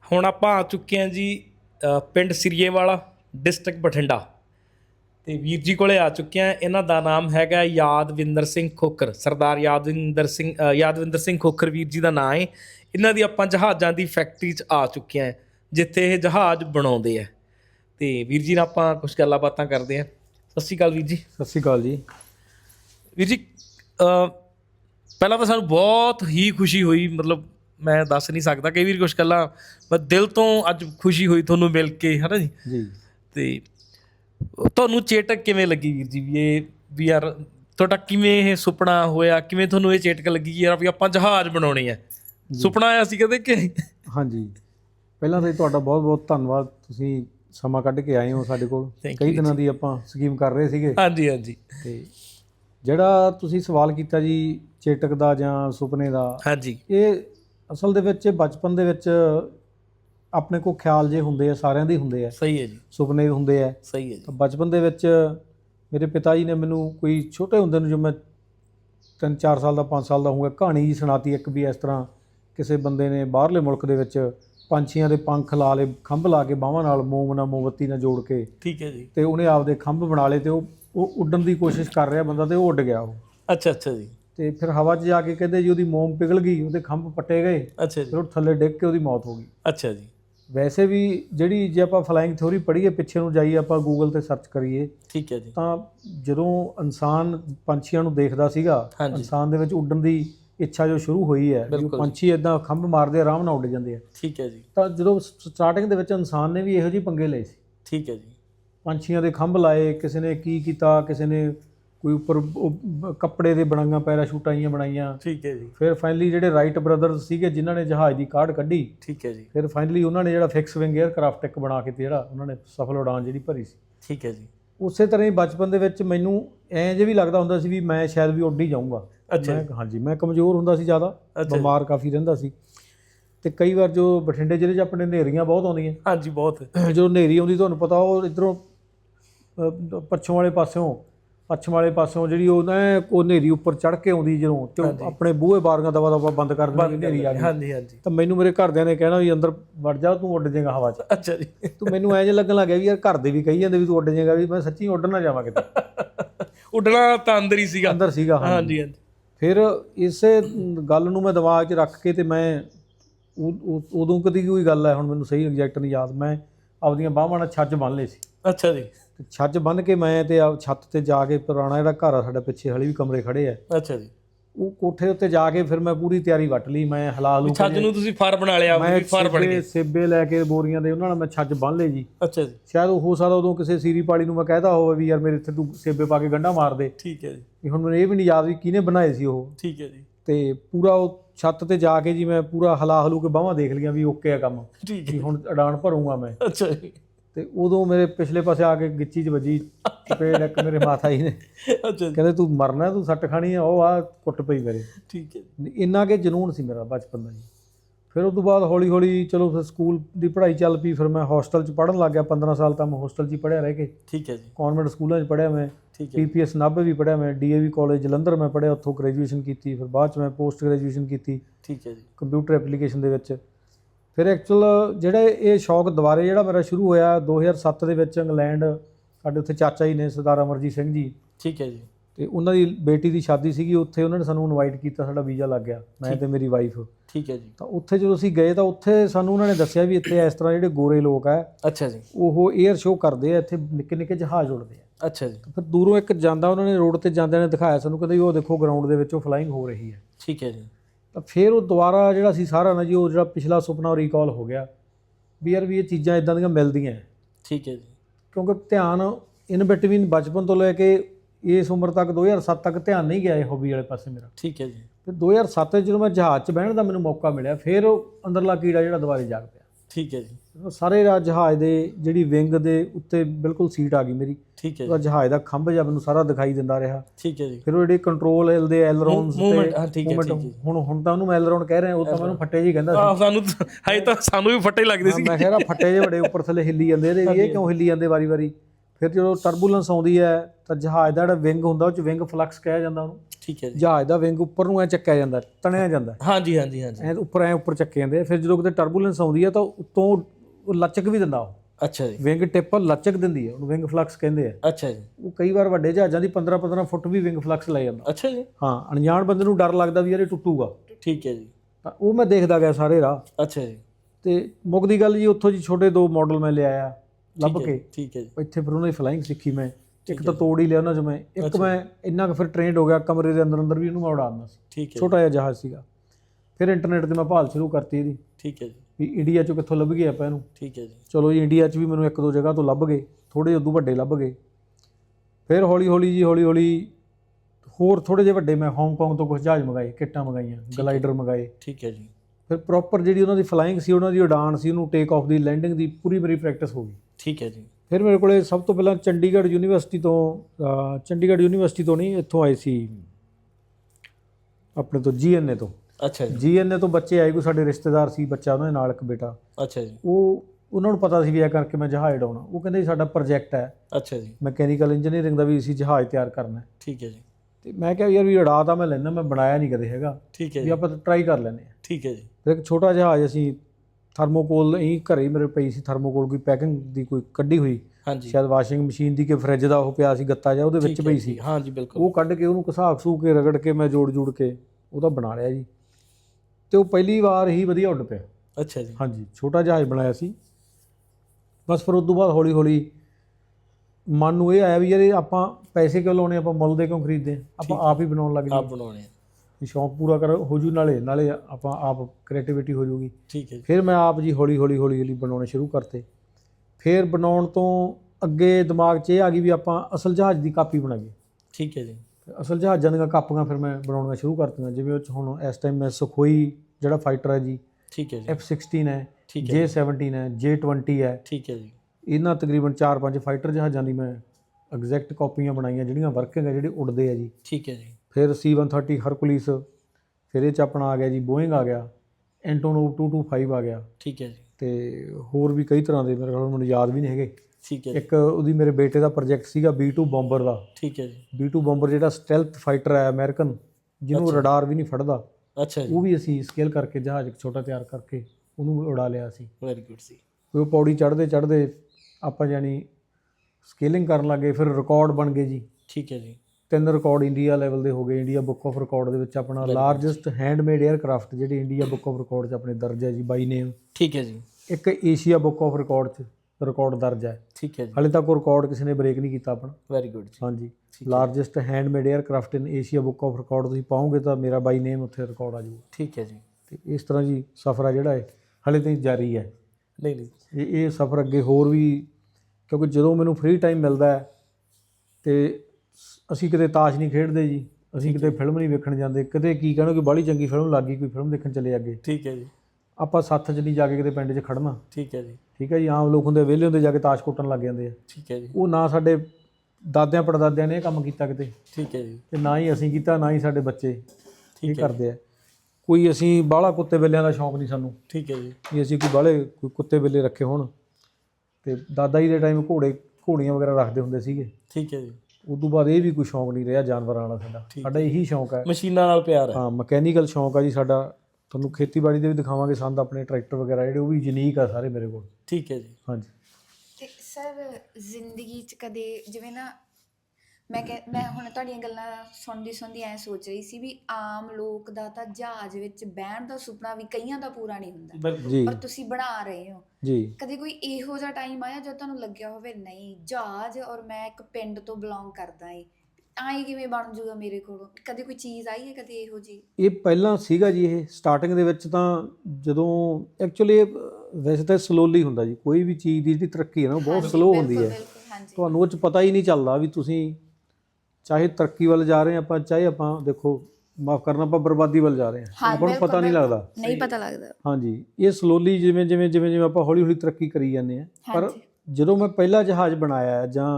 ਹੁਣ ਆਪਾਂ ਆ ਚੁੱਕੇ ਆ ਜੀ ਪਿੰਡ ਸਿਰੀਏ ਵਾਲਾ ਡਿਸਟ੍ਰਿਕਟ ਬਠਿੰਡਾ। ਤੇ ਵੀਰ ਜੀ ਕੋਲੇ ਆ ਚੁੱਕੇ ਆ, ਇਹਨਾਂ ਦਾ ਨਾਮ ਹੈਗਾ ਯਾਦਵਿੰਦਰ ਸਿੰਘ ਖੋਖਰ, ਸਰਦਾਰ ਯਾਦਵਿੰਦਰ ਸਿੰਘ ਯਾਦਵਿੰਦਰ ਸਿੰਘ ਖੋਖਰ ਵੀਰ ਜੀ ਦਾ ਨਾਮ ਹੈ ਇਹਨਾਂ ਦੀ ਆਪਾਂ ਜਹਾਜ਼ਾਂ ਦੀ ਫੈਕਟਰੀ 'ਚ ਆ ਚੁੱਕੇ ਆ, ਜਿੱਥੇ ਇਹ ਜਹਾਜ਼ ਬਣਾਉਂਦੇ ਆ। ਤੇ ਵੀਰ ਜੀ ਨਾਲ ਆਪਾਂ ਕੁਝ ਗੱਲਾਂ ਬਾਤਾਂ ਕਰਦੇ ਆ ਸਤਿ ਸ਼੍ਰੀ ਅਕਾਲ ਵੀਰ ਜੀ। ਸਤਿ ਸ਼੍ਰੀ ਅਕਾਲ ਜੀ। ਵੀਰ ਜੀ ਪਹਿਲਾਂ ਤਾਂ ਸਾਨੂੰ ਬਹੁਤ ਹੀ ਖੁਸ਼ੀ ਹੋਈ ਮਤਲਬ ਮੈਂ ਦੱਸ ਨਹੀਂ ਸਕਦਾ ਕਈ ਵਾਰ ਕੁਝ ਗੱਲਾਂ ਮੈਂ ਦਿਲ ਤੋਂ ਅੱਜ ਖੁਸ਼ੀ ਹੋਈ ਤੁਹਾਨੂੰ ਮਿਲ ਕੇ ਹਨਾ ਜੀ? ਜੀ। ਤੇ ਤੁਹਾਨੂੰ ਚੇਟਕ ਕਿਵੇਂ ਲੱਗੀ ਵੀਰ ਜੀ ਵੀ ਇਹ ਵੀ ਯਾਰ ਤੁਹਾਡਾ ਕਿਵੇਂ ਇਹ ਸੁਪਨਾ ਹੋਇਆ ਕਿਵੇਂ ਤੁਹਾਨੂੰ ਇਹ ਚੇਟਕ ਲੱਗੀ ਯਾਰ ਵੀ ਆਪਾਂ ਜਹਾਜ਼ ਬਣਾਉਣੇ ਆ? ਸੁਪਨਾ ਆਇਆ ਸੀ ਕਦੇ ਕਿ ਹਾਂਜੀ। ਪਹਿਲਾਂ ਤਾਂ ਤੁਹਾਡਾ ਬਹੁਤ ਬਹੁਤ ਧੰਨਵਾਦ ਤੁਸੀਂ ਸਮਾਂ ਕੱਢ ਕੇ ਆਏ ਹੋ ਸਾਡੇ ਕੋਲ। ਕਈ ਦਿਨਾਂ ਦੀ ਆਪਾਂ ਸਕੀਮ ਕਰ ਰਹੇ ਸੀਗੇ। ਹਾਂਜੀ ਹਾਂਜੀ। ਤੇ ਜਿਹੜਾ ਤੁਸੀਂ ਸਵਾਲ ਕੀਤਾ ਜੀ ਚੇਟਕ ਦਾ ਜਾਂ ਸੁਪਨੇ ਦਾ ਹਾਂਜੀ। ਇਹ ਅਸਲ ਦੇ ਵਿੱਚ ਬਚਪਨ ਦੇ ਵਿੱਚ ਆਪਣੇ ਕੋਲ ਖਿਆਲ ਜੇ ਹੁੰਦੇ ਆ ਸਾਰਿਆਂ ਦੇ ਹੁੰਦੇ ਆ। ਸਹੀ ਹੈ ਜੀ। ਸੁਪਨੇ ਵੀ ਹੁੰਦੇ ਆ। ਸਹੀ ਹੈ ਜੀ। ਬਚਪਨ ਦੇ ਵਿੱਚ ਮੇਰੇ ਪਿਤਾ ਜੀ ਨੇ ਮੈਨੂੰ ਕੋਈ ਛੋਟੇ ਹੁੰਦੇ ਨੂੰ ਜੋ ਮੈਂ 3-4 ਸਾਲ ਦਾ 5 ਸਾਲ ਦਾ ਹੋਊਗਾ ਕਹਾਣੀ ਜੀ ਸੁਣਾਤੀ ਇੱਕ ਵੀ ਇਸ ਤਰ੍ਹਾਂ ਕਿਸੇ ਬੰਦੇ ਨੇ ਬਾਹਰਲੇ ਮੁਲਕ ਦੇ ਵਿੱਚ ਪੰਛੀਆਂ ਦੇ ਪੰਖ ਲਾ ਲਏ ਖੰਭ ਲਾ ਕੇ ਬਾਹਾਂ ਨਾਲ ਮੋਮ ਨਾਲ ਮੋਮਬੱਤੀ ਨਾਲ ਜੋੜ ਕੇ। ਠੀਕ ਹੈ ਜੀ। ਤੇ ਉਹਨੇ ਆਪਦੇ ਖੰਭ ਬਣਾ ਲਏ ਤੇ ਉਹ ਉਹ ਉੱਡਣ ਦੀ ਕੋਸ਼ਿਸ਼ ਕਰ ਰਿਹਾ ਬੰਦਾ ਤੇ ਉਹ ਉੱਡ ਗਿਆ ਉਹ। ਅੱਛਾ ਅੱਛਾ ਜੀ। ਤੇ ਫਿਰ ਹਵਾ 'ਚ ਜਾ ਕੇ ਕਹਿੰਦੇ ਜੀ ਉਹਦੀ ਮੋਮ ਪਿਘਲ ਗਈ ਉਹਦੇ ਖੰਭ ਪੱਟੇ ਗਏ। ਅੱਛਾ ਜੀ। ਫਿਰ ਉਹ ਥੱਲੇ ਡਿੱਗ ਕੇ ਉਹਦੀ ਮੌਤ ਹੋ ਗਈ। ਅੱਛਾ ਜੀ। ਵੈਸੇ ਵੀ ਜਿਹੜੀ ਜੇ ਆਪਾਂ ਫਲਾਈਂਗ ਥਿਉਰੀ ਪੜ੍ਹੀਏ ਪਿੱਛੇ ਨੂੰ ਜਾਈਏ ਆਪਾਂ ਗੂਗਲ ਤੇ ਸਰਚ ਕਰੀਏ ਠੀਕ ਹੈ ਜੀ। ਤਾਂ ਜਦੋਂ ਇਨਸਾਨ ਪੰਛੀਆਂ ਨੂੰ ਦੇਖਦਾ ਸੀਗਾ। ਇਨਸਾਨ ਦੇ ਵਿੱਚ ਉੱਡਣ ਦੀ ਇੱਛਾ ਜੋ ਸ਼ੁਰੂ ਹੋਈ ਹੈ ਬਿਲਕੁਲ। ਪੰਛੀ ਇਦਾਂ ਖੰਭ ਮਾਰਦੇ ਆਰਾਮ ਨਾਲ ਉੱਡ ਜਾਂਦੇ ਆ। ਠੀਕ ਹੈ ਜੀ। ਤਾਂ ਜਦੋਂ ਸਟਾਰਟਿੰਗ ਦੇ ਵਿੱਚ ਇਨਸਾਨ ਨੇ ਵੀ ਇਹੋ ਜਿਹੇ ਪੰਗੇ ਲਏ ਸੀ। ਠੀਕ ਹੈ ਜੀ। ਪੰਛੀਆਂ ਦੇ ਖੰਭ ਲਾਏ ਕਿਸੇ ਨੇ ਕੀ ਕੀਤਾ ਕਿਸੇ ਨੇ ਕੋਈ ਉੱਪਰ ਕੱਪੜੇ ਦੇ ਬਣਾਈਆਂ ਪੈਰਾਸ਼ੂਟਾਂ ਆਈਆਂ ਬਣਾਈਆਂ। ਠੀਕ ਹੈ ਜੀ। ਫਿਰ ਫਾਈਨਲੀ ਜਿਹੜੇ ਰਾਈਟ ਬ੍ਰਦਰਸ ਸੀਗੇ ਜਿਨ੍ਹਾਂ ਨੇ ਜਹਾਜ਼ ਦੀ ਕਾਢ ਕੱਢੀ ਠੀਕ ਹੈ ਜੀ। ਫਿਰ ਫਾਈਨਲੀ ਉਹਨਾਂ ਨੇ ਜਿਹੜਾ ਫਿਕਸ ਵਿੰਗ 에ਅਰਕ੍ਰਾਫਟ ਇੱਕ ਬਣਾ ਕੇ ਤੇ ਜਿਹੜਾ ਉਹਨਾਂ ਨੇ ਸਫਲ ਉਡਾਨ ਜਿਹੜੀ ਭਰੀ ਸੀ। ਠੀਕ ਹੈ ਜੀ। ਉਸੇ ਤਰ੍ਹਾਂ ਹੀ ਬਚਪਨ ਦੇ ਵਿੱਚ ਮੈਨੂੰ ਐਂ ਜੇ ਵੀ ਲੱਗਦਾ ਹੁੰਦਾ ਸੀ ਵੀ ਮੈਂ ਸ਼ਾਇਦ ਵੀ ਉੱਡ ਹੀ ਜਾਊਂਗਾ। ਅੱਛਾ। ਮੈਂ ਹਾਂਜੀ ਮੈਂ ਕਮਜ਼ੋਰ ਹੁੰਦਾ ਸੀ ਜ਼ਿਆਦਾ। ਬਿਮਾਰ ਕਾਫੀ ਰਹਿੰਦਾ ਸੀ। ਤੇ ਕਈ ਵਾਰ ਜੋ ਬਠਿੰਡੇ ਜ਼ਿਲ੍ਹੇ 'ਚ ਆਪਣੇ ਹਨੇਰੀਆਂ ਬਹੁਤ ਆਉਂਦੀਆਂ। ਹਾਂਜੀ ਬਹੁਤ। ਜਦੋਂ ਹਨੇਰੀ ਆਉਂਦੀ ਤੁਹਾਨੂੰ ਪਤਾ ਉਹ ਇਧਰੋਂ ਪੱਛਮ ਵਾਲੇ ਪਾਸਿਓਂ ਪੱਛਮ ਵਾਲੇ ਪਾਸਿਓਂ ਜਿਹੜੀ ਉਹ ਨਾ ਉਹ ਹਨੇਰੀ ਉੱਪਰ ਚੜ ਕੇ ਆਉਂਦੀ ਜਦੋਂ ਤੇ। ਆਪਣੇ ਬੂਹੇ ਬਾਰੀਆਂ ਦਵਾ ਦਵਾ ਬੰਦ ਕਰ ਦਿੰਦੀ ਹਨੇਰੀ ਆ ਗਈ ਹਾਂਜੀ ਹਾਂਜੀ। ਤਾਂ ਮੈਨੂੰ ਮੇਰੇ ਘਰਦਿਆਂ ਨੇ ਕਹਿਣਾ ਵੀ ਅੰਦਰ ਵੜ ਜਾ ਤੂੰ ਉੱਡ ਜਾਏਗਾ ਹਵਾ 'ਚ। ਅੱਛਾ ਜੀ। ਤੂੰ ਮੈਨੂੰ ਐਂ ਜੇ ਲੱਗਣ ਲੱਗ ਗਿਆ ਵੀ ਯਾਰ ਘਰ ਦੇ ਵੀ ਕਹੀ ਜਾਂਦੇ ਵੀ ਤੂੰ ਉੱਡ ਜਾਏਗਾ ਵੀ ਮੈਂ ਸੱਚੀ ਉੱਡ ਨਾ ਜਾਵਾਂ ਕਿਤੇ। ਉੱਡਣਾ ਤਾਂ ਅੰਦਰ ਹੀ ਸੀਗਾ। ਅੰਦਰ ਸੀਗਾ ਹਾਂਜੀ ਹਾਂਜੀ। ਫਿਰ ਇਸੇ ਗੱਲ ਨੂੰ ਮੈਂ ਦਿਮਾਗ 'ਚ ਰੱਖ ਕੇ ਤੇ ਮੈਂ ਉਦੋਂ ਕਦੀ ਕੋਈ ਗੱਲ ਹੈ ਹੁਣ ਮੈਨੂੰ ਸਹੀ ਐਗਜ਼ੈਕਟ ਨਹੀਂ ਯਾਦ ਮੈਂ ਆਪਦੀਆਂ ਬਾਹਾਂ ਨਾਲ ਛੱਜ ਬੰਨ ਲਏ ਸੀ। ਅੱਛਾ ਜੀ। ਛੱਜ ਬੰਨ ਕੇ ਮੈਂ ਤੇ ਆ ਛੱਤ ਤੇ ਜਾ ਕੇ ਪੁਰਾਣਾ ਜਿਹੜਾ ਘਰ ਆ ਸਾਡਾ ਪਿੱਛੇ ਹਲੇ ਵੀ ਕਮਰੇ ਖੜੇ ਆ। ਅੱਛਾ ਜੀ। ਉਹ ਕੋਠੇ ਉੱਤੇ ਜਾ ਕੇ ਫਿਰ ਮੈਂ ਪੂਰੀ ਤਿਆਰੀ ਵੱਟ ਲਈ ਮੈਂ ਹਲਾ ਲੂ ਛੱਜ ਨੂੰ ਤੁਸੀਂ ਫਰ ਬਣਾ ਲਿਆ ਵੀ ਫਰ ਬਣ ਗਏ। ਸੇਬੇ ਲੈ ਕੇ ਬੋਰੀਆਂ ਦੇ ਉਹਨਾਂ ਨਾਲ ਮੈਂ ਛੱਜ ਬੰਨ ਲਏ ਜੀ। ਅੱਛਾ ਜੀ। ਸ਼ਾਇਦ ਉਹ ਹੋ ਸਕਦਾ ਉਦੋਂ ਕਿਸੇ ਸੀਰੀ ਪਾੜੀ ਨੂੰ ਮੈਂ ਕਹਿਤਾ ਹੋਵੇ ਵੀ ਯਾਰ ਮੇਰੇ ਇੱਥੇ ਤੂੰ ਸੇਬੇ ਪਾ ਕੇ ਗੰਢਾ ਮਾਰ ਦੇ। ਠੀਕ ਹੈ ਜੀ। ਵੀ ਹੁਣ ਮੈਨੂੰ ਇਹ ਵੀ ਨਹੀਂ ਯਾਦ ਵੀ ਕਿਹਨੇ ਬਣਾਏ ਸੀ ਉਹ। ਠੀਕ ਹੈ ਜੀ। ਤੇ ਪੂਰਾ ਉਹ ਛੱਤ ਤੇ ਜਾ ਕੇ ਜੀ ਮੈਂ ਪੂਰਾ ਹਲਾ ਹਲੂ ਕੇ ਬਾਹਾਂ ਦੇਖ ਲੀਆਂ ਵੀ ਓਕੇ ਆ ਕੰਮ। ਠੀਕ ਵੀ ਹੈ। ਹੁਣ ਅਡਾਨ ਭਰੂੰਗਾ ਮੈਂ। ਅੱਛਾ ਜੀ। ਤੇ ਉਦੋਂ ਮੇਰੇ ਪਿਛਲੇ ਪਾਸੇ ਆ ਕੇ ਗਿੱਚੀ 'ਚ ਵੱਜੀ ਚਪੇੜ ਇੱਕ ਮੇਰੇ ਮਾਤਾ ਜੀ ਨੇ। ਅੱਛਾ ਜੀ। ਕਹਿੰਦੇ ਤੂੰ ਮਰਨਾ ਤੂੰ ਸੱਟ ਖਾਣੀ ਆ ਉਹ ਆ ਕੁੱਟ ਪਈ ਮੇਰੇ। ਠੀਕ ਹੈ। ਜੀ ਇੰਨਾ ਕਿ ਜਨੂਨ ਸੀ ਮੇਰਾ ਬਚਪਨ ਦਾ ਜੀ। ਫਿਰ ਉਸ ਤੋਂ ਬਾਅਦ ਹੌਲੀ ਹੌਲੀ ਚਲੋ ਫਿਰ ਸਕੂਲ ਦੀ ਪੜ੍ਹਾਈ ਚੱਲ ਪਈ ਫਿਰ ਮੈਂ ਹੋਸਟਲ 'ਚ ਪੜ੍ਹਨ ਲੱਗ ਗਿਆ 15 ਸਾਲ ਤਾਂ ਮੈਂ ਹੋਸਟਲ 'ਚ ਹੀ ਪੜ੍ਹਿਆ ਰਹਿ ਕੇ। ਠੀਕ ਹੈ ਜੀ। ਕਨਵੈਂਟ ਸਕੂਲਾਂ 'ਚ ਪੜ੍ਹਿਆ ਮੈਂ ਠੀਕ ਹੈ ਪੀਪੀਐਸ ਨਾਭੇ ਵੀ ਪੜ੍ਹਿਆ ਮੈਂ ਡੀਏਵੀ ਕਾਲਜ ਜਲੰਧਰ ਮੈਂ ਪੜ੍ਹਿਆ ਉੱਥੋਂ ਗ੍ਰੈਜੂਏਸ਼ਨ ਕੀਤੀ ਫਿਰ ਬਾਅਦ 'ਚ ਮੈਂ ਪੋਸਟ ਗ੍ਰੈਜੂਏਸ਼ਨ ਕੀਤੀ ਠੀਕ ਹੈ ਜੀ। ਕੰਪਿਊਟਰ ਐਪਲੀਕੇਸ਼ਨ ਦੇ ਵਿੱਚ। ਫਿਰ ਐਕਚੁਅਲ ਜਿਹੜਾ ਇਹ ਸ਼ੌਕ ਦੁਬਾਰੇ ਜਿਹੜਾ ਮੇਰਾ ਸ਼ੁਰੂ ਹੋਇਆ 2007 ਦੇ ਵਿੱਚ ਇੰਗਲੈਂਡ ਸਾਡੇ ਉੱਥੇ ਚਾਚਾ ਜੀ ਨੇ ਸਰਦਾਰ ਅਮਰਜੀਤ ਸਿੰਘ ਜੀ। ਠੀਕ ਹੈ ਜੀ। ਤੇ ਉਹਨਾਂ ਦੀ ਬੇਟੀ ਦੀ ਸ਼ਾਦੀ ਸੀਗੀ ਉੱਥੇ ਉਹਨਾਂ ਨੇ ਸਾਨੂੰ ਇਨਵਾਈਟ ਕੀਤਾ ਸਾਡਾ ਵੀਜ਼ਾ ਲੱਗ ਗਿਆ ਮੈਂ। ਤੇ ਮੇਰੀ ਵਾਈਫ ਠੀਕ ਹੈ ਜੀ। ਤਾਂ ਉੱਥੇ ਜਦੋਂ ਅਸੀਂ ਗਏ ਤਾਂ ਉੱਥੇ ਸਾਨੂੰ ਉਹਨਾਂ ਨੇ ਦੱਸਿਆ ਵੀ ਇੱਥੇ ਇਸ ਤਰ੍ਹਾਂ ਜਿਹੜੇ ਗੋਰੇ ਲੋਕ ਆ ਅੱਛਾ ਜੀ। ਉਹ 에ਅਰ ਸ਼ੋਅ ਕਰਦੇ ਆ ਇੱਥੇ ਨਿੱਕੇ ਨਿੱਕੇ ਜਹਾਜ਼ ਉੱਡਦੇ ਆ। ਅੱਛਾ ਜੀ। ਫਿਰ ਦੂਰੋਂ ਇੱਕ ਜਾਂਦਾ ਉਹਨਾਂ ਨੇ ਰੋਡ ਤੇ ਜਾਂਦਿਆਂ ਨੇ ਦਿਖਾਇਆ ਸਾਨੂੰ ਕਹਿੰਦੇ ਉਹ ਦੇਖੋ ਗਰਾਊਂਡ ਦੇ ਵਿੱਚ ਉਹ ਫਲਾਈਂਗ ਹੋ ਰਹੀ ਹੈ। ਠੀਕ ਹੈ ਜੀ। ਤਾਂ ਫਿਰ ਉਹ ਦੁਬਾਰਾ ਜਿਹੜਾ ਸੀ ਸਾਰਾ ਨਾ ਜੀ ਉਹ ਜਿਹੜਾ ਪਿਛਲਾ ਸੁਪਨਾ ਉਹ ਰੀਕਾਲ ਹੋ ਗਿਆ ਵੀ ਯਾਰ ਵੀ ਇਹ ਚੀਜ਼ਾਂ ਇਦਾਂ ਦੀਆਂ ਮਿਲਦੀਆਂ। ਠੀਕ ਹੈ ਜੀ। ਕਿਉਂਕਿ ਧਿਆਨ ਇਨ ਬਿਟਵੀਨ ਬਚਪਨ ਤੋਂ ਲੈ ਕੇ ਇਸ ਉਮਰ ਤੱਕ 2007 ਤੱਕ ਧਿਆਨ ਨਹੀਂ ਗਿਆ ਇਹ ਹੌਬੀ ਵਾਲੇ ਪਾਸੇ ਮੇਰਾ। ਠੀਕ ਹੈ ਜੀ। ਫਿਰ 2007 ਚ ਜਦੋਂ ਮੈਂ ਜਹਾਜ਼ 'ਚ ਬਹਿਣ ਦਾ ਮੈਨੂੰ ਮੌਕਾ ਮਿਲਿਆ ਫਿਰ ਉਹ ਅੰਦਰਲਾ ਕੀੜਾ ਜਿਹੜਾ ਦੁਬਾਰੇ ਜਾਗ ਪਿਆ। ਠੀਕ ਹੈ ਜੀ। ਸਾਰੇ ਰਾ ਜਹਾਜ਼ ਦੇ ਜਿਹੜੀ ਵਿੰਗ ਦੇ ਉੱਤੇ ਬਿਲਕੁਲ ਸੀਟ ਆ ਗਈ ਮੇਰੀ। ਠੀਕ ਹੈ ਜੀ। ਜਹਾਜ਼ ਦਾ ਖੰਭ ਜਿਹਾ ਮੈਨੂੰ ਸਾਰਾ ਦਿਖਾਈ ਦਿੰਦਾ ਰਿਹਾ। ਠੀਕ ਹੈ ਜੀ। ਫਿਰ ਉਹ ਜਿਹੜੇ ਕੰਟਰੋਲ ਹਿਲ ਦੇ ਐਲਰੋਨਸ Move- movement, ਹਾਂ, ਠੀਕ ਹੈ, ਹੈ। ਹੁਣ ਹੁਣ ਤਾਂ ਉਹਨੂੰ ਐਲਰੋਨ ਕਹਿ ਰਹੇ ਉਹ ਤਾਂ ਮੈਨੂੰ ਫੱਟੇ ਜੀ ਕਹਿੰਦਾ ਸੀ। ਆ ਸਾਨੂੰ ਹਾਈ ਤਾਂ ਸਾਨੂੰ ਵੀ ਫੱਟੇ ਲੱਗਦੇ ਹਾਂ, ਸੀ। ਮੈਂ ਕਿਹਾ ਫੱਟੇ ਜਿਹੇ ਬੜੇ ਉੱਪਰ ਥੱਲੇ ਹਿੱਲੀ ਜਾਂਦੇ ਇਹਦੇ ਵੀ। ਇਹ ਕਿਉਂ ਹਿੱਲੀ ਜਾਂਦੇ ਵਾਰੀ-ਵਾਰੀ? ਫਿਰ ਜਦੋਂ ਟਰਬੂਲੈਂਸ ਆਉਂਦੀ ਹੈ ਤਾਂ ਜਹਾਜ਼ ਦਾ ਜਿਹੜਾ ਵਿੰਗ ਹੁੰਦਾ ਉਹ ਚ ਵਿੰਗ ਫਲਕਸ ਕਿਹਾ ਜਾਂਦਾ ਉਹਨੂੰ। ਠੀਕ ਹੈ ਜੀ। ਜਹਾਜ਼ ਦਾ ਵਿੰਗ ਉੱਪਰ ਨੂੰ ਐ ਚੱਕਿਆ ਜਾਂਦਾ ਤਣਿਆ ਜਾਂਦਾ। ਹਾਂਜੀ ਹਾਂਜੀ ਹਾਂਜੀ। ਐ ਉੱਪਰ ਐ ਉੱਪਰ ਚੱਕੇ ਜਾਂਦੇ। ਫਿਰ ਜਦੋਂ ਕਿਤੇ ਟਰਬੂਲੈਂਸ ਆਉਂਦੀ ਹੈ ਤਾਂ ਉੱਤੋਂ ਲਚਕ ਵੀ ਦਿੰਦਾ ਉਹ। ਅੱਛਾ ਜੀ। ਵਿੰਗ ਟਿਪ ਲਚਕ ਦਿੰਦੀ ਹੈ ਉਹਨੂੰ ਵਿੰਗ ਫਲਕਸ ਕਹਿੰਦੇ ਆ। ਅੱਛਾ ਜੀ। ਉਹ ਕਈ ਵਾਰ ਵੱਡੇ ਜਹਾਜ਼ਾਂ ਦੀ 15-15 ਫੁੱਟ ਵੀ ਵਿੰਗ ਫਲਕਸ ਲੈ ਜਾਂਦਾ। ਅੱਛਾ ਜੀ। ਹਾਂ ਅਣਜਾਣ ਬੰਦੇ ਨੂੰ ਡਰ ਲੱਗਦਾ ਵੀ ਯਾਰ ਇਹ ਟੁੱਟੂਗਾ। ਠੀਕ ਹੈ ਜੀ। ਤਾਂ ਉਹ ਮੈਂ ਦੇਖਦਾ ਗਿਆ ਸਾਰੇ ਰਾਹ। ਅੱਛਾ ਜੀ। ਤੇ ਮੁੱਕਦੀ ਗੱਲ ਜੀ ਉੱਥੋਂ ਜੀ ਛੋਟੇ ਦੋ ਮਾਡਲ ਮੈਂ ਲਿਆਇਆ। ਲੱਭ ਕੇ ਠੀਕ ਹੈ ਜੀ। ਇੱਥੇ ਫਿਰ ਉਹਨਾਂ ਦੀ ਫਲਾਈਂਗ ਸਿੱਖੀ ਮੈਂ ਇੱਕ ਤਾਂ ਤੋੜ ਹੀ ਲਿਆ ਉਹਨਾਂ 'ਚ ਮੈਂ ਇੱਕ ਮੈਂ ਇੰਨਾ ਕੁ ਫਿਰ ਟ੍ਰੇਨਡ ਹੋ ਗਿਆ ਕਮਰੇ ਦੇ ਅੰਦਰ ਅੰਦਰ ਵੀ ਉਹਨੂੰ ਮੈਂ ਉਡਾਉਂਦਾ ਸੀ। ਠੀਕ ਹੈ ਛੋਟਾ ਜਿਹਾ ਜਹਾਜ਼ ਸੀਗਾ। ਫਿਰ ਇੰਟਰਨੈਟ ਤੇ ਮੈਂ ਭਾਲ ਸ਼ੁਰੂ ਕਰਤੀ ਇਹਦੀ। ਠੀਕ ਹੈ ਜੀ। ਵੀ ਇੰਡੀਆ 'ਚੋਂ ਕਿੱਥੋਂ ਲੱਭ ਗਏ ਆਪਾਂ ਇਹਨੂੰ? ਠੀਕ ਹੈ ਜੀ। ਚਲੋ ਜੀ ਇੰਡੀਆ 'ਚ ਵੀ ਮੈਨੂੰ ਇੱਕ ਦੋ ਜਗ੍ਹਾ ਤੋਂ ਲੱਭ ਗਏ ਥੋੜੇ ਉਦੋਂ ਵੱਡੇ ਲੱਭ ਗਏ। ਫਿਰ ਹੌਲੀ ਹੌਲੀ ਜੀ ਹੌਲੀ ਹੌਲੀ ਹੋਰ ਥੋੜੇ ਜਿਹੇ ਵੱਡੇ ਮੈਂ ਹਾਂਗਕਾਂਗ ਤੋਂ ਕੁਝ ਜਹਾਜ਼ ਮੰਗਾਏ ਕਿੱਟਾਂ ਮੰਗਾਈਆਂ ਗਲਾਈਡਰ ਮੰਗਾਏ। ਠੀਕ ਹੈ ਜੀ। ਫਿਰ ਪ੍ਰੋਪਰ ਜਿਹੜੀ ਉਹਨਾਂ ਦੀ ਫਲਾਈਂਗ ਸੀ ਉਹਨਾਂ ਦੀ ਉਡਾਨ ਸੀ ਉਹਨੂੰ ਟੇਕ ਆਫ ਦੀ ਲੈਂਡਿੰਗ ਦੀ ਪੂਰੀ ਮੇਰੀ ਪ੍ਰੈਕਟਿਸ ਹੋ ਗਈ। ਠੀਕ ਹੈ ਜੀ। ਫਿਰ ਮੇਰੇ ਕੋਲੇ ਸਭ ਤੋਂ ਪਹਿਲਾਂ ਚੰਡੀਗੜ੍ਹ ਯੂਨੀਵਰਸਿਟੀ ਤੋਂ ਚੰਡੀਗੜ੍ਹ ਯੂਨੀਵਰਸਿਟੀ ਤੋਂ ਨਹੀਂ ਇੱਥੋਂ ਆਏ ਸੀ। ਆਪਣੇ ਤੋਂ ਜੀਐਨਏ ਤੋਂ। ਅੱਛਾ ਜੀ। ਜੀਐਨਏ ਤੋਂ ਬੱਚੇ ਆਏ ਕੋਈ ਸਾਡੇ ਰਿਸ਼ਤੇਦਾਰ ਸੀ ਬੱਚਾ ਉਹਨਾਂ ਦੇ ਨਾਲ ਇੱਕ ਬੇਟਾ। ਅੱਛਾ ਜੀ। ਉਹ ਉਹਨਾਂ ਨੂੰ ਪਤਾ ਸੀ ਵੀ ਇਹ ਕਰਕੇ ਮੈਂ ਜਹਾਜ਼ ਉਡਾਉਣਾ। ਉਹ ਕਹਿੰਦੇ ਸਾਡਾ ਪ੍ਰੋਜੈਕਟ ਹੈ। ਅੱਛਾ ਜੀ। ਮੈਕੈਨੀਕਲ ਇੰਜੀਨੀਅਰਿੰਗ ਦਾ ਵੀ ਅਸੀਂ ਜਹਾਜ਼ ਤਿਆਰ ਕਰਨਾ ਠੀਕ ਹੈ ਜੀ। ਤੇ ਮੈਂ ਕਿਹਾ ਯਾਰ ਵੀ ਉਡਾ ਤਾਂ ਮੈਂ ਲੈਣਾ ਮੈਂ ਬਣਾਇਆ ਨਹੀਂ ਕਦੇ ਹੈਗਾ। ਠੀਕ ਹੈ ਵੀ ਜੀ। ਆਪਾਂ ਟਰਾਈ ਕਰ ਲੈਂਦੇ ਹਾਂ। ਠੀਕ ਹੈ ਜੀ। ਫਿਰ ਇੱਕ ਛੋਟਾ ਜਹਾਜ਼ ਅਸੀਂ ਥਰਮੋਕੋਲ ਇਹੀ ਘਰੇ ਹੀ ਮੇਰੇ ਪਈ ਸੀ ਥਰਮੋਕੋਲ ਕੋਈ ਪੈਕਿੰਗ ਦੀ ਕੋਈ ਕੱਢੀ ਹੋਈ ਹਾਂਜੀ। ਸ਼ਾਇਦ ਵਾਸ਼ਿੰਗ ਮਸ਼ੀਨ ਦੀ ਕਿ ਫ੍ਰਿਜ ਦਾ ਉਹ ਪਿਆ ਸੀ ਗੱਤਾ ਜਿਹਾ ਉਹਦੇ ਵਿੱਚ ਪਈ ਜੀ, ਸੀ। ਹਾਂਜੀ ਬਿਲਕੁਲ। ਉਹ ਕੱਢ ਕੇ ਉਹਨੂੰ ਘਸਾ ਘਸੂ ਕੇ ਰਗੜ ਕੇ ਮੈਂ ਜੋੜ ਜੋੜ ਕੇ ਉਹਦਾ ਬਣਾ ਲਿਆ ਜੀ। ਤੇ ਉਹ ਪਹਿਲੀ ਵਾਰ ਹੀ ਵਧੀਆ ਉੱਡ ਪਿਆ। ਅੱਛਾ ਜੀ। ਹਾਂਜੀ ਛੋਟਾ ਜਹਾਜ਼ ਬਣਾਇਆ ਸੀ। ਬਸ ਫਿਰ ਉਸ ਤੋਂ ਬਾਅਦ ਹੌਲੀ ਹੌਲੀ ਮਨ ਨੂੰ ਇਹ ਆਇਆ ਵੀ ਯਾਰ ਆਪਾਂ ਪੈਸੇ ਕਿਉਂ ਲਾਉਣੇ ਆਪਾਂ ਮੁੱਲ ਦੇ ਕਿਉਂ ਖਰੀਦਦੇ? ਆਪਾਂ ਆਪ ਹੀ ਬਣਾਉਣ ਲੱਗ ਆਪ ਜੀ ਬਣਾਉਣੇ ਆ ਸ਼ੌਂਕ ਪੂਰਾ ਕਰ ਹੋ ਜੂ ਨਾਲੇ ਨਾਲੇ ਆਪਾਂ ਆਪ ਕ੍ਰੀਏਟੀਵਿਟੀ ਹੋ ਜੂਗੀ। ਠੀਕ ਹੈ ਜੀ। ਫਿਰ ਮੈਂ ਆਪ ਜੀ ਹੌਲੀ ਹੌਲੀ ਹੌਲੀ ਹੌਲੀ ਬਣਾਉਣੇ ਸ਼ੁਰੂ ਕਰਤੇ। ਫਿਰ ਬਣਾਉਣ ਤੋਂ ਅੱਗੇ ਦਿਮਾਗ 'ਚ ਇਹ ਆ ਗਈ ਵੀ ਆਪਾਂ ਅਸਲ ਜਹਾਜ਼ ਦੀ ਕਾਪੀ ਬਣਾਈਏ। ਠੀਕ ਹੈ ਜੀ। ਅਸਲ ਜਹਾਜ਼ਾਂ ਦੀਆਂ ਕਾਪੀਆਂ ਫਿਰ ਮੈਂ ਬਣਾਉਣੀਆਂ ਸ਼ੁਰੂ ਕਰਤੀਆਂ। ਜਿਵੇਂ ਉਹ 'ਚ ਹੁਣ ਇਸ ਟਾਈਮ ਮੈਂ ਸੁਖੋਈ ਜਿਹੜਾ ਫਾਈਟਰ ਹੈ ਜੀ ਠੀਕ ਹੈ ਜੀ। F16 ਹੈ ਠੀਕ ਹੈ J17 ਹੈ J20 ਹੈ। ਠੀਕ ਹੈ ਜੀ। ਇਹਨਾਂ ਤਕਰੀਬਨ 4-5 ਫਾਈਟਰ ਜਹਾਜ਼ਾਂ ਦੀ ਮੈਂ ਐਗਜ਼ੈਕਟ ਕਾਪੀਆਂ ਬਣਾਈਆਂ ਜਿਹੜੀਆਂ ਵਰਕਿੰਗ ਹੈ ਜਿਹੜੇ ਉੱਡਦੇ ਆ ਜੀ। ਠੀਕ ਹੈ ਜੀ। ਫਿਰ C130 ਹਰਕੁਲਿਸ ਫਿਰ ਇਹ ਚ ਆਪਣਾ ਆ ਗਿਆ ਜੀ ਬੋਇੰਗ ਆ ਗਿਆ ਐਂਟੋਨੋਵ 225 ਆ ਗਿਆ। ਠੀਕ ਹੈ ਜੀ। ਤੇ ਹੋਰ ਵੀ ਕਈ ਤਰ੍ਹਾਂ ਦੇ ਮੇਰੇ ਕੋਲ ਮੈਨੂੰ ਯਾਦ ਵੀ ਨਹੀਂ ਹੈਗੇ। ਠੀਕ ਹੈ ਇੱਕ ਉਹਦੀ ਮੇਰੇ ਬੇਟੇ ਦਾ ਪ੍ਰੋਜੈਕਟ ਸੀਗਾ B2 ਬੰਬਰ ਦਾ। ਠੀਕ ਹੈ ਜੀ। B2 ਬੰਬਰ ਜਿਹੜਾ ਸਟੈਲਥ ਫਾਈਟਰ ਹੈ ਅਮਰੀਕਨ ਜਿਹਨੂੰ ਰਡਾਰ ਵੀ ਨਹੀਂ ਫੜਦਾ। ਅੱਛਾ ਜੀ। ਉਹ ਵੀ ਅਸੀਂ ਸਕੇਲ ਕਰਕੇ ਜਹਾਜ਼ ਇੱਕ ਛੋਟਾ ਤਿਆਰ ਕਰਕੇ ਉਹਨੂੰ ਉਡਾ ਲਿਆ ਸੀ। ਵੈਰੀ ਗੁੱਡ ਸੀ। ਉਹ ਪੌੜੀ ਚੜ੍ਹਦੇ ਚੜ੍ਹਦੇ ਆਪਾਂ ਜਾਨੀ ਸਕੇਲਿੰਗ ਕਰਨ ਲੱਗੇ ਫਿਰ ਰਿਕਾਰਡ ਬਣ ਗਏ ਜੀ। ਠੀਕ ਹੈ ਜੀ। ਤਿੰਨ ਰਿਕਾਰਡ ਇੰਡੀਆ ਲੈਵਲ ਦੇ ਹੋ ਗਏ ਇੰਡੀਆ ਬੁੱਕ ਆਫ ਰਿਕਾਰਡ ਦੇ ਵਿੱਚ ਆਪਣਾ ਲਾਰਜੈਸਟ ਹੈਂਡਮੇਡ 에ਅਰਕ੍ਰਾਫਟ ਜਿਹੜੀ ਇੰਡੀਆ ਬੁੱਕ ਆਫ ਰਿਕਾਰਡ 'ਚ ਆਪਣੇ ਦਰਜ ਹੈ ਜੀ ਬਾਈ ਨੇਮ ਠੀਕ ਹੈ ਜੀ। ਇੱਕ ਏਸ਼ੀਆ ਬੁੱਕ ਆਫ ਰਿਕਾਰਡ 'ਚ ਰਿਕਾਰਡ ਦਰਜ ਹੈ। ਠੀਕ ਹੈ ਜੀ। ਹਾਲੇ ਤੱਕ ਉਹ ਰਿਕਾਰਡ ਕਿਸੇ ਨੇ ਬ੍ਰੇਕ ਨਹੀਂ ਕੀਤਾ ਆਪਣਾ। ਵੈਰੀ ਗੁੱਡ ਜੀ। ਹਾਂਜੀ। Largest handmade aircraft in Asia book of record ਤੁਸੀਂ ਪਾਓਗੇ ਤਾਂ ਮੇਰਾ ਬਾਈ ਨੇਮ ਉੱਥੇ ਰਿਕਾਰਡ ਆ ਜਾਊਗਾ। ਠੀਕ ਹੈ ਜੀ। ਤੇ ਇਸ ਤਰ੍ਹਾਂ ਜੀ ਸਫ਼ਰ ਆ ਜਿਹੜਾ ਹੈ ਹਾਲੇ ਤਾਈਂ ਜਾਰੀ ਹੈ। ਨਹੀਂ ਨਹੀਂ। ਇਹ ਇਹ ਸਫ਼ਰ ਅੱਗੇ ਹੋਰ ਵੀ ਕਿਉਂਕਿ ਜਦੋਂ ਮੈਨੂੰ ਫ੍ਰੀ ਟਾਈਮ ਮਿਲਦਾ ਹੈ ਤੇ ਅਸੀਂ ਕਿਤੇ ਤਾਸ਼ ਨਹੀਂ ਖੇਡਦੇ ਜੀ ਅਸੀਂ ਕਿਤੇ ਫਿਲਮ ਨਹੀਂ ਵੇਖਣ ਜਾਂਦੇ। ਕਿਤੇ ਕੀ ਕਹਿਣਾ ਕਿ ਬਾਹਲੀ ਚੰਗੀ ਫਿਲਮ ਲੱਗੀ ਕੋਈ ਫਿਲਮ ਦੇਖਣ ਚਲੇ ਅੱਗੇ। ਠੀਕ ਹੈ ਜੀ। ਆਪਾਂ ਸੱਥ 'ਚ ਨਹੀਂ ਜਾ ਕੇ ਕਿਤੇ ਪਿੰਡ 'ਚ ਖੜਨਾ। ਠੀਕ ਹੈ ਜੀ। ਠੀਕ ਹੈ ਜੀ ਆਮ ਲੋਕ ਹੁੰਦੇ ਵਿਹਲੇ ਹੁੰਦੇ ਜਾ ਕੇ ਤਾਸ਼ ਕੁੱਟਣ ਲੱਗ ਜਾਂਦੇ ਆ। ਠੀਕ ਹੈ ਜੀ। ਉਹ ਨਾ ਸਾਡੇ ਦਾਦਿਆਂ ਪੜਦਾਦਿਆਂ ਨੇ ਇਹ ਕੰਮ ਕੀਤਾ ਕਿਤੇ। ਠੀਕ ਹੈ ਜੀ। ਤੇ ਨਾ ਹੀ ਅਸੀਂ ਕੀਤਾ ਨਾ ਹੀ ਸਾਡੇ ਬੱਚੇ ਇਹ ਠੀਕ ਕਰਦੇ ਆ। ਕੋਈ ਅਸੀਂ ਬਾਹਲਾ ਕੁੱਤੇ ਬਿੱਲਿਆਂ ਦਾ ਸ਼ੌਂਕ ਨਹੀਂ ਸਾਨੂੰ। ਠੀਕ ਹੈ ਜੀ। ਵੀ ਅਸੀਂ ਕੋਈ ਬਾਹਲੇ ਕੋਈ ਕੁੱਤੇ ਬਿੱਲੇ ਰੱਖੇ ਹੋਣ। ਤੇ ਦਾਦਾ ਜੀ ਦੇ ਟਾਈਮ ਘੋੜੇ ਘੋੜੀਆਂ ਵਗੈਰਾ ਰੱਖਦੇ ਹੁੰਦੇ ਸੀਗੇ। ਠੀਕ ਹੈ ਜੀ। ਉਸ ਤੋਂ ਬਾਅਦ ਇਹ ਵੀ ਕੋਈ ਸ਼ੌਂਕ ਨਹੀਂ ਰਿਹਾ ਜਾਨਵਰਾਂ ਵਾਲਾ ਸਾਡਾ। ਸਾਡਾ ਇਹੀ ਸ਼ੌਂਕ ਹੈ। ਮਸ਼ੀਨਾਂ ਨਾਲ ਪਿਆਰ ਹੈ। ਹਾਂ ਮਕੈਨੀਕਲ ਸ਼ੌਂਕ ਆ ਜੀ ਸਾਡਾ। ਤੁਹਾਨੂੰ ਖੇਤੀਬਾੜੀ ਦੇ ਵੀ ਦਿਖਾਵਾਂਗੇ ਸੰਦ ਆਪਣੇ ਟਰੈਕਟਰ ਵਗੈਰਾ ਜਿਹੜੇ ਉਹ ਵੀ ਯੂਨੀਕ ਆ ਸਾਰੇ ਮੇਰੇ ਕੋਲ। ਠੀਕ ਹੈ ਜੀ। ਹਾਂਜੀ। ਤੇ ਸਰ ਜ਼ਿੰਦਗੀ 'ਚ ਕਦੇ ਜਿਵੇਂ ਨਾ ਮੈਂ ਕਹਿ ਮੈਂ ਹੁਣ ਤੁਹਾਡੀਆਂ ਗੱਲਾਂ ਸੁਣਦੀ ਸੁਣਦੀ ਐ ਸੋਚ ਰਹੀ ਸੀ ਵੀ ਆਮ ਲੋਕ ਦਾ ਤਾਂ ਜਹਾਜ਼ ਵਿੱਚ ਬਹਿਣ ਦਾ ਸੁਪਨਾ ਵੀ ਕਈਆਂ ਦਾ ਪੂਰਾ ਨਹੀਂ ਹੁੰਦਾ। ਬਿਲਕੁਲ ਜੀ। ਪਰ ਤੁਸੀਂ ਬਣਾ ਰਹੇ ਹੋ। ਜੀ। ਕਦੇ ਕੋਈ ਇਹੋ ਜਿਹਾ ਟਾਈਮ ਆਇਆ ਜਦ ਤੁਹਾਨੂੰ ਲੱਗਿਆ ਹੋਵੇ ਨਹੀਂ ਜਹਾਜ਼ ਔਰ ਮੈਂ ਇੱਕ ਪਿੰਡ ਤੋਂ ਬਿਲੋਂਗ ਕਰਦਾ ਏ। ਆਏ ਕਿਵੇਂ ਬਣ ਜੂਗਾ ਮੇਰੇ ਕੋਲੋਂ? ਕਦੇ ਕੋਈ ਚੀਜ਼ ਆਈ ਹੈ ਕਦੇ ਇਹੋ ਜੀ ਇਹ ਪਹਿਲਾਂ ਸੀਗਾ ਜੀ ਇਹ। ਸਟਾਰਟਿੰਗ ਦੇ ਵਿੱਚ ਤਾਂ ਜਦੋਂ ਐਕਚੁਅਲੀ ਵੈਸੇ ਤਾਂ ਸਲੋਲੀ ਹੁੰਦਾ ਜੀ। ਕੋਈ ਵੀ ਚੀਜ਼ ਦੀ ਜਿਹੜੀ ਤਰੱਕੀ ਹੈ ਨਾ ਉਹ ਬਹੁਤ ਸਲੋ ਹੁੰਦੀ ਹੈ। ਤੁਹਾਨੂੰ ਉਹ ਚ ਪਤਾ ਹੀ ਨਹੀਂ ਚੱਲਦਾ ਵੀ ਤੁਸੀਂ ਚਾਹੇ ਤਰੱਕੀ ਵੱਲ ਜਾ ਰਹੇ ਆਪਾਂ ਚਾਹੇ ਆਪਾਂ ਦੇਖੋ ਮਾਫ ਕਰਨਾ ਆਪਾਂ ਬਰਬਾਦੀ ਵੱਲ ਜਾ ਰਹੇ ਹਾਂ। ਹਾਂ, ਆਪਾਂ ਨੂੰ ਪਤਾ ਬਿਲਕੁਲ, ਨਹੀਂ ਲੱਗਦਾ ਨਹੀਂ ਪਤਾ ਲੱਗਦਾ। ਹਾਂਜੀ ਇਹ ਸਲੋਲੀ ਜਿਵੇਂ ਜਿਵੇਂ ਜਿਵੇਂ ਜਿਵੇਂ ਆਪਾਂ ਹੌਲੀ ਹੌਲੀ ਤਰੱਕੀ ਕਰੀ ਜਾਂਦੇ ਆ ਪਰ ਜਦੋਂ ਮੈਂ ਪਹਿਲਾ ਜਹਾਜ਼ ਬਣਾਇਆ ਜਾਂ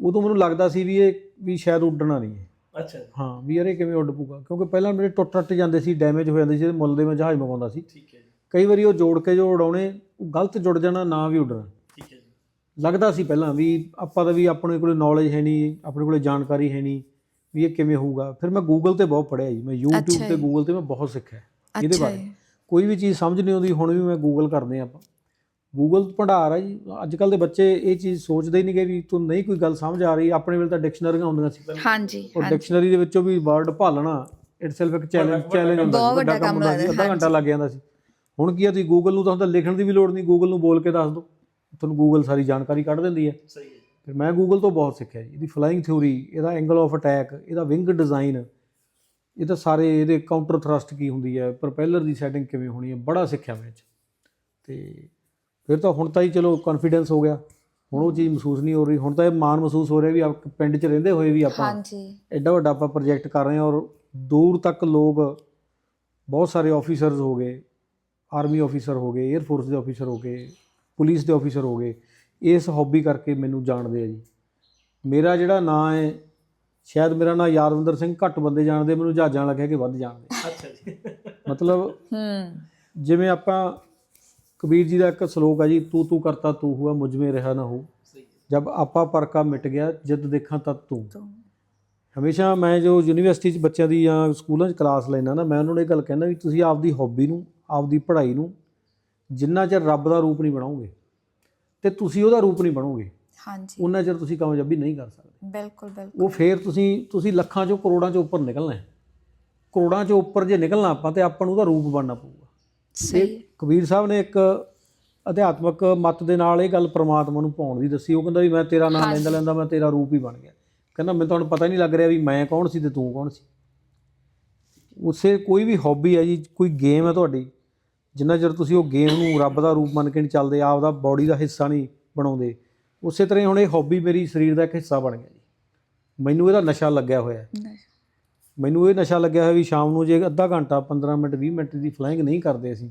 ਉਦੋਂ ਮੈਨੂੰ ਲੱਗਦਾ ਸੀ ਵੀ ਇਹ ਵੀ ਸ਼ਾਇਦ ਉੱਡਣਾ ਨਹੀਂ ਹੈ। ਅੱਛਾ ਹਾਂ ਵੀ ਯਾਰ ਇਹ ਕਿਵੇਂ ਉੱਡ ਪੂਗਾ ਕਿਉਂਕਿ ਪਹਿਲਾਂ ਮੇਰੇ ਟੁੱਟ ਟੁੱਟ ਜਾਂਦੇ ਸੀ ਡੈਮੇਜ ਹੋ ਜਾਂਦੇ ਸੀ ਮੁੱਲ ਦੇ ਮੈਂ ਜਹਾਜ਼ ਮੰਗਵਾਉਂਦਾ ਸੀ। ਠੀਕ ਹੈ ਜੀ। ਕਈ ਵਾਰੀ ਉਹ ਜੋੜ ਕੇ ਜੋ ਉਡਾਉਣੇ ਉਹ ਗਲਤ ਜੁੜ ਜਾਣਾ ਨਾ ਵੀ ਉੱਡਣਾ। ਲੱਗਦਾ ਸੀ ਪਹਿਲਾਂ ਵੀ ਆਪਾਂ ਦਾ ਵੀ ਆਪਣੇ ਕੋਲੇ ਨੌਲੇਜ ਹੈ ਨਹੀਂ ਆਪਣੇ ਕੋਲੇ ਜਾਣਕਾਰੀ ਹੈ ਨਹੀਂ ਵੀ ਇਹ ਕਿਵੇਂ ਹੋਊਗਾ। ਫਿਰ ਮੈਂ ਗੂਗਲ ਤੇ ਬਹੁਤ ਪੜ੍ਹਿਆ ਜੀ ਮੈਂ YouTube ਤੇ। ਗੂਗਲ ਤੇ ਮੈਂ ਬਹੁਤ ਸਿੱਖਿਆ ਇਹਦੇ ਬਾਰੇ। ਕੋਈ ਵੀ ਚੀਜ਼ ਸਮਝ ਨਹੀਂ ਆਉਂਦੀ ਹੁਣ ਵੀ ਮੈਂ ਗੂਗਲ ਕਰਦੇ ਆਪਾਂ। ਗੂਗਲ ਭੰਡਾਰ ਆ ਜੀ ਅੱਜ ਕੱਲ ਦੇ ਬੱਚੇ ਇਹ ਚੀਜ਼ ਸੋਚਦੇ ਹੀ ਨਹੀਂ ਕਿ ਵੀ ਤੂੰ ਨਹੀਂ ਕੋਈ ਗੱਲ ਸਮਝ ਆ ਰਹੀ ਆਪਣੇ ਵੇਲੇ ਤਾਂ ਡਿਕਸ਼ਨਰੀਆਂ ਹੁੰਦੀਆਂ ਸੀ ਹਾਂਜੀ ਉਹ ਡਿਕਸ਼ਨਰੀ ਦੇ ਵਿੱਚੋਂ ਵੀ ਵਰਡ ਭਾਲਣਾ ਇਟਸੈਲਫ ਇੱਕ ਚੈਲੰਜ ਚੈਲੰਜ ਹੁੰਦਾ ਬਹੁਤ ਸੀ, ਵੱਡਾ ਕੰਮ ਹੁੰਦਾ ਸੀ, ਲੱਗਦਾ, ਅੱਧਾ ਘੰਟਾ ਲੱਗ ਜਾਂਦਾ ਸੀ। ਹੁਣ ਕੀ ਆ ਤੁਸੀਂ ਗੂਗਲ ਨੂੰ ਤਾਂ ਹੁਣ ਤਾਂ ਲਿਖਣ ਦੀ ਵੀ ਲੋੜ ਨਹੀਂ ਗੂਗਲ ਨੂੰ ਬੋਲ ਕੇ ਦੱਸ ਦਿਓ। ਤੁਹਾਨੂੰ ਗੂਗਲ ਸਾਰੀ ਜਾਣਕਾਰੀ ਕੱਢ ਦਿੰਦੀ ਹੈ। ਸਹੀ ਹੈ। ਫਿਰ ਮੈਂ ਗੂਗਲ ਤੋਂ ਬਹੁਤ ਸਿੱਖਿਆ ਜੀ। ਇਹਦੀ ਫਲਾਈਂਗ ਥਿਊਰੀ ਇਹਦਾ ਐਂਗਲ ਆਫ ਅਟੈਕ ਇਹਦਾ ਵਿੰਗ ਡਿਜ਼ਾਈਨ ਇਹ ਤਾਂ ਸਾਰੇ ਇਹਦੇ ਕਾਊਂਟਰ ਥਰਸਟ ਕੀ ਹੁੰਦੀ ਹੈ ਪ੍ਰੋਪੈਲਰ ਦੀ ਸੈਟਿੰਗ ਕਿਵੇਂ ਹੋਣੀ ਹੈ ਬੜਾ ਸਿੱਖਿਆ ਮੈਂ ਇਹ 'ਚ। ਤੇ ਫਿਰ ਤਾਂ ਹੁਣ ਤਾਂ ਹੀ ਚਲੋ ਕੌਨਫੀਡੈਂਸ ਹੋ ਗਿਆ। ਹੁਣ ਉਹ ਚੀਜ਼ ਮਹਿਸੂਸ ਨਹੀਂ ਹੋ ਰਹੀ। ਹੁਣ ਤਾਂ ਇਹ ਮਾਣ ਮਹਿਸੂਸ ਹੋ ਰਿਹਾ ਵੀ ਆਪ ਪਿੰਡ 'ਚ ਰਹਿੰਦੇ ਹੋਏ ਵੀ ਆਪਾਂ ਹਾਂਜੀ। ਐਡਾ ਵੱਡਾ ਆਪਾਂ ਪ੍ਰੋਜੈਕਟ ਕਰ ਰਹੇ ਹਾਂ ਔਰ ਦੂਰ ਤੱਕ ਲੋਕ ਬਹੁਤ ਸਾਰੇ ਆਫੀਸਰਸ ਹੋ ਗਏ ਆਰਮੀ ਆਫੀਸਰ ਹੋ ਗਏ 에ਅਰ ਫੋਰਸ ਦੇ ਆਫੀਸਰ ਹੋ ਗਏ ਪੁਲਿਸ ਦੇ ਆਫੀਸਰ ਹੋ ਗਏ। ਇਸ ਹੌਬੀ ਕਰਕੇ ਮੈਨੂੰ ਜਾਣਦੇ ਆ ਜੀ। ਮੇਰਾ ਜਿਹੜਾ ਨਾਂ ਹੈ ਸ਼ਾਇਦ ਮੇਰਾ ਨਾਂ ਯਾਦਵਿੰਦਰ ਸਿੰਘ ਘੱਟ ਬੰਦੇ ਜਾਣਦੇ ਮੈਨੂੰ ਜਹਾਜ਼ਾਂ ਲੱਗਿਆ ਕਿ ਵੱਧ ਜਾਣਦੇ। ਅੱਛਾ ਜੀ। ਮਤਲਬ ਹੂੰ। ਜਿਵੇਂ ਆਪਾਂ ਕਬੀਰ ਜੀ ਦਾ ਇੱਕ ਸ਼ਲੋਕ ਹੈ ਜੀ ਤੂੰ ਤੂੰ ਕਰਤਾ ਤੂੰ ਹੁਆ ਮੁਝ ਮੇ ਰਹਾ ਨਾ ਹੋ। ਜਬ ਆਪਾ ਪਰਕਾ ਮਿਟ ਗਿਆ ਜਦ ਦੇਖਾਂ ਤਦ ਤੂੰ। ਤੋਂ। ਹਮੇਸ਼ਾ ਮੈਂ ਜੋ ਯੂਨੀਵਰਸਿਟੀ 'ਚ ਬੱਚਿਆਂ ਦੀ ਜਾਂ ਸਕੂਲਾਂ 'ਚ ਕਲਾਸ ਲੈਣਾ ਨਾ ਮੈਂ ਉਹਨਾਂ ਨੂੰ ਇਹ ਗੱਲ ਕਹਿੰਦਾ ਵੀ ਤੁਸੀਂ ਆਪਦੀ ਹੌਬੀ ਨੂੰ ਆਪਦੀ ਪੜ੍ਹਾਈ ਨੂੰ ਜਿੰਨਾ ਚਿਰ ਰੱਬ ਦਾ ਰੂਪ ਨਹੀਂ ਬਣਾਓਗੇ ਤੇ ਤੁਸੀਂ ਉਹਦਾ ਰੂਪ ਨਹੀਂ ਬਣੋਗੇ ਹਾਂਜੀ। ਉਹਨਾਂ ਚਿਰ ਤੁਸੀਂ ਕਾਮਯਾਬੀ ਨਹੀਂ ਕਰ ਸਕਦੇ। ਬਿਲਕੁਲ ਬਿਲਕੁਲ। ਉਹ ਫੇਰ ਤੁਸੀਂ ਤੁਸੀਂ ਲੱਖਾਂ ਚੋਂ ਕਰੋੜਾਂ ਚੋਂ ਉੱਪਰ ਨਿਕਲਣਾ ਹੈ। ਕਰੋੜਾਂ ਚੋਂ ਉੱਪਰ ਜੇ ਨਿਕਲਣਾ ਆਪਾਂ ਤੇ ਆਪਾਂ ਨੂੰ ਉਹਦਾ ਰੂਪ ਬਣਨਾ ਪਊਗਾ। ਸਹੀ। ਕਬੀਰ ਸਾਹਿਬ ਨੇ ਇੱਕ ਅਧਿਆਤਮਕ ਮਤ ਦੇ ਨਾਲ ਇਹ ਗੱਲ ਪ੍ਰਮਾਤਮਾ ਨੂੰ ਪਾਉਣ ਦੀ ਦੱਸੀ। ਉਹ ਕਹਿੰਦਾ ਵੀ ਮੈਂ ਤੇਰਾ ਨਾਮ। ਲੈਂਦਾ ਲੈਂਦਾ ਮੈਂ ਤੇਰਾ ਰੂਪ ਹੀ ਬਣ ਗਿਆ। ਕਹਿੰਦਾ ਮੈਨੂੰ ਤੁਹਾਨੂੰ ਪਤਾ ਹੀ ਨਹੀਂ ਲੱਗ ਰਿਹਾ ਵੀ ਮੈਂ ਕੌਣ ਸੀ ਤੇ ਤੂੰ ਕੌਣ ਸੀ। ਉਸੇ ਕੋਈ ਵੀ ਹੌਬੀ ਹੈ ਜੀ ਕੋਈ ਗੇਮ ਹੈ ਤੁਹਾਡੀ ਜਿੰਨਾ ਚਿਰ ਤੁਸੀਂ ਉਹ ਗੇਮ ਨੂੰ ਰੱਬ ਦਾ ਰੂਪ ਮੰਨ ਕੇ ਨਹੀਂ ਚੱਲਦੇ ਆਪ ਦਾ ਬਾਡੀ ਦਾ ਹਿੱਸਾ ਨਹੀਂ ਬਣਾਉਂਦੇ ਉਸੇ ਤਰ੍ਹਾਂ ਹੀ ਹੁਣ ਇਹ ਹੌਬੀ ਮੇਰੀ ਸਰੀਰ ਦਾ ਇੱਕ ਹਿੱਸਾ ਬਣ ਗਿਆ ਜੀ। ਮੈਨੂੰ ਇਹਦਾ ਨਸ਼ਾ ਲੱਗਿਆ ਹੋਇਆ ਹੈ। ਮੈਨੂੰ ਇਹ ਨਸ਼ਾ ਲੱਗਿਆ ਹੋਇਆ ਵੀ ਸ਼ਾਮ ਨੂੰ ਜੇ ਅੱਧਾ ਘੰਟਾ 15 ਮਿੰਟ 20 ਮਿੰਟ ਦੀ ਫਲਾਈਂਗ ਨਹੀਂ ਕਰਦੇ ਅਸੀਂ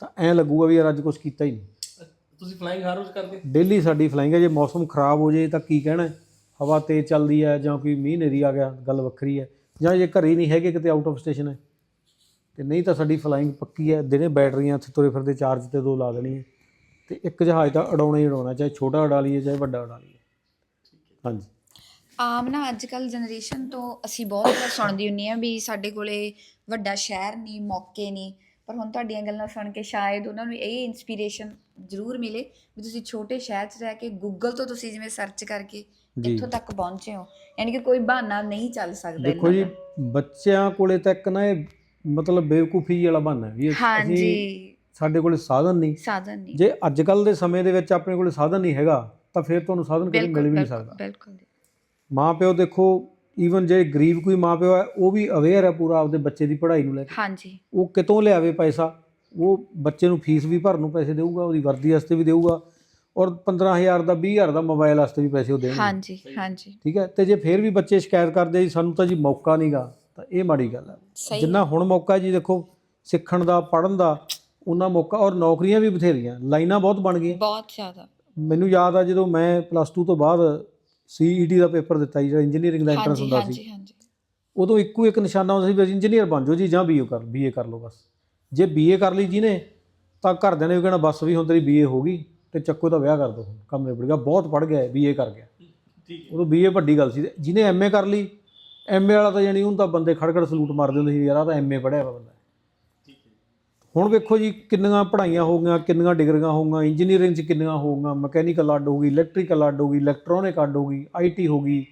ਤਾਂ ਐਂ ਲੱਗੂਗਾ ਵੀ ਯਾਰ ਅੱਜ ਕੁਝ ਕੀਤਾ ਹੀ ਨਹੀਂ। ਤੁਸੀਂ ਫਲਾਈਂਗ ਹਰ ਰੋਜ਼ ਕਰਦੇ? ਡੇਲੀ ਸਾਡੀ ਫਲਾਈਂਗ ਹੈ ਜੇ ਮੌਸਮ ਖਰਾਬ ਹੋ ਜੇ ਤਾਂ ਕੀ ਕਹਿਣਾ? ਹਵਾ ਤੇਜ਼ ਚੱਲਦੀ ਹੈ ਜਾਂ ਕੋਈ ਮੀਂਹ ਨੇਰੀ ਆ ਗਿਆ ਗੱਲ ਵੱਖਰੀ ਹੈ ਜਾਂ ਜੇ ਘਰੇ ਨਹੀਂ ਹੈਗੇ ਕਿਤੇ ਆਊਟ ਆਫ ਸਟੇਸ਼ਨ ਹੈ। ਤੇ ਨਹੀਂ ਤਾਂ ਸਾਡੀ ਫਲਾਈਂਗ ਪੱਕੀ ਹੈ ਦਿਨੇ ਬੈਟਰੀਆਂ ਇੱਥੇ ਤੁਰੇ ਫਿਰਦੇ ਚਾਰਜ ਤੇ ਦੋ ਲਾ ਦੇਣੀ ਹੈ। ਤੇ ਇੱਕ ਜਹਾਜ਼ ਤਾਂ ਉਡਾਉਣਾ ਹੀ ਉਡਾਉਣਾ ਚਾਹੇ ਛੋਟਾ ਉਡਾ ਲਈਏ ਚਾਹੇ ਵੱਡਾ ਉਡਾ ਲਈਏ। ਹਾਂਜੀ। ਆਮ ਨਾ ਅੱਜ ਕੱਲ ਜਨਰੇਸ਼ਨ ਤੋਂ ਅਸੀਂ ਬਹੁਤ ਵਾਰ ਸੁਣਦੀ ਹੁੰਨੀ ਆ ਵੀ ਸਾਡੇ ਕੋਲੇ ਵੱਡਾ ਸ਼ਹਿਰ ਨਹੀਂ ਮੌਕੇ ਨਹੀਂ। ਪਰ ਹੁਣ ਤੁਹਾਡੀਆਂ ਗੱਲਾਂ ਸੁਣ ਕੇ ਸ਼ਾਇਦ ਉਹਨਾਂ ਨੂੰ ਇਹ ਇਨਸਪੀਰੇਸ਼ਨ ਜ਼ਰੂਰ ਮਿਲੇ ਵੀ ਤੁਸੀਂ ਛੋਟੇ ਸ਼ਹਿਰ 'ਚ ਰਹਿ ਕੇ ਗੂਗਲ ਤੋਂ ਤੁਸੀਂ ਜਿਵੇਂ ਸਰਚ ਕਰਕੇ। ਇੱਥੋਂ ਤੱਕ ਪਹੁੰਚੇ ਹੋ। ਯਾਨੀ ਕਿ ਕੋਈ ਬਹਾਨਾ ਨਹੀਂ ਚੱਲ ਸਕਦਾ ਦੇਖੋ ਜੀ। ਬੱਚਿਆਂ ਕੋਲੇ ਤਾਂ ਇੱਕ ਨਾ ਇਹ ਮਤਲਬ ਬੇਵਕੂਫੀ ਵਾਲਾ ਬਹਾਨਾ ਹੈ ਵੀ ਅਸੀਂ- ਸਾਡੇ ਕੋਲੇ ਸਾਧਨ ਨਹੀਂ। ਸਾਧਨ ਨਹੀਂ। ਜੇ ਅੱਜ ਕੱਲ ਦੇ ਸਮੇਂ ਦੇ ਵਿੱਚ ਆਪਣੇ ਕੋਲੇ ਸਾਧਨ ਨਹੀਂ ਹੈਗਾ ਤਾਂ ਫਿਰ ਤੁਹਾਨੂੰ ਸਾਧਨ ਕਦੇ ਮਿਲ ਵੀ ਨਹੀਂ ਸਕਦਾ। ਬਿਲਕੁਲ ਮਾਂ ਪਿਓ ਦੇਖੋ ਈਵਨ ਜੇ ਗਰੀਬ ਕੋਈ ਮਾਂ ਪਿਓ ਹੈ ਉਹ ਵੀ ਅਵੇਅਰ ਹੈ ਪੂਰਾ ਆਪਦੇ ਬੱਚੇ ਦੀ ਪੜ੍ਹਾਈ ਨੂੰ ਲੈ ਕੇ। ਹਾਂਜੀ। ਉਹ ਕਿਤੋਂ ਲਿਆਵੇ ਪੈਸਾ ਉਹ ਬੱਚੇ ਨੂੰ ਫੀਸ ਵੀ ਭਰਨ ਨੂੰ ਪੈਸੇ ਦੇਊਗਾ ਉਹਦੀ ਵਰਦੀ ਵਾਸਤੇ ਵੀ ਦੇਊਗਾ ਔਰ 15000 ਦਾ 20000 ਦਾ ਮੋਬਾਈਲ ਵਾਸਤੇ ਵੀ ਪੈਸੇ ਉਹ ਦੇਣਗੇ। ਹਾਂਜੀ ਹਾਂਜੀ। ਠੀਕ ਹੈ? ਤੇ ਜੇ ਫਿਰ ਵੀ ਬੱਚੇ ਸ਼ਿਕਾਇਤ ਕਰਦੇ ਜੀ ਸਾਨੂੰ ਤਾਂ ਜੀ ਮੌਕਾ ਨਹੀਂਗਾ ਤਾਂ ਇਹ ਮਾੜੀ ਗੱਲ ਹੈ ਜਿੰਨਾ ਹੁਣ ਮੌਕਾ ਜੀ ਦੇਖੋ ਸਿੱਖਣ ਦਾ ਪੜ੍ਹਨ ਦਾ ਉਹਨਾਂ ਮੌਕਾ ਔਰ ਨੌਕਰੀਆਂ ਵੀ ਬਥੇਰੀਆਂ ਲਾਈਨਾਂ ਬਹੁਤ ਬਣ ਗਈਆਂ। ਬਹੁਤ ਜ਼ਿਆਦਾ। ਮੈਨੂੰ ਯਾਦ ਆ ਜਦੋਂ ਮੈਂ ਪਲੱਸ 2 ਤੋਂ ਬਾਅਦ ਸੀਈਟੀ ਦਾ ਪੇਪਰ ਦਿੱਤਾ ਜਿਹੜਾ ਇੰਜੀਨੀਅਰਿੰਗ ਦਾ ਐਂਟਰੈਂਸ ਹੁੰਦਾ ਸੀ। ਹਾਂਜੀ ਹਾਂਜੀ। ਉਦੋਂ ਇੱਕੋ ਇੱਕ ਨਿਸ਼ਾਨਾ ਹੁੰਦਾ ਸੀ ਵੀ ਇੰਜੀਨੀਅਰ ਬਣ ਜਾਓ ਜੀ ਜਾਂ ਬੀਏ ਕਰ ਬੀਏ ਕਰ ਲਓ ਬਸ। ਜੇ ਬੀਏ ਕਰ ਲਈ ਜਿਹਨੇ ਤਾਂ ਘਰਦਿਆਂ ਨੇ ਵੀ ਕਹਿਣਾ ਬਸ ਵੀ ਹੁਣ ਤੇਰੀ ਬੀਏ ਹੋ ਗਈ ਤੇ ਚੱਕੋ ਦਾ ਵਿਆਹ ਕਰ ਦੋ ਹੁਣ ਕੰਮ ਨਿਬੜ ਗਿਆ ਬਹੁਤ ਪੜ ਗਿਆ ਬੀਏ ਕਰ ਗਿਆ। ਠੀਕ ਹੈ। ਉਦੋਂ ਬੀਏ ਵੱਡੀ ਗੱਲ ਸੀ। ਤੇ ਜਿਹਨੇ ਐਮਏ ਕਰ ਲਈ ਐਮਏ ਵਾਲਾ ਤਾਂ ਜਾਨੀ ਉਹਨੂੰ ਤਾਂ ਬੰਦੇ ਖੜਖੜ ਸਲੂਟ ਮਾਰਦੇ ਹੁੰਦੇ ਸੀ ਯਾਰ ਆ ਤਾਂ ਐਮਏ ਪੜਿਆ ਵਾ ਬੰਦਾ। ਠੀਕ ਹੈ ਹੁਣ ਵੇਖੋ ਜੀ ਕਿੰਨੀਆਂ ਪੜ੍ਹਾਈਆਂ ਹੋ ਗਈਆਂ ਕਿੰਨੀਆਂ ਡਿਗਰੀਆਂ ਹੋ ਗਈਆਂ ਇੰਜੀਨੀਅਰਿੰਗ 'ਚ ਕਿੰਨੀਆਂ ਹੋ ਗਈਆਂ ਮਕੈਨੀਕਲ ਅੱਡ ਹੋ ਗਈ ਇਲੈਕਟ੍ਰੀਕਲ ਅੱਡ ਹੋ ਗਈ ਇਲੈਕਟ੍ਰੋਨਿਕ ਅੱਡ ਹੋ ਗਈ ਆਈਟੀ ਹੋ ਗਈ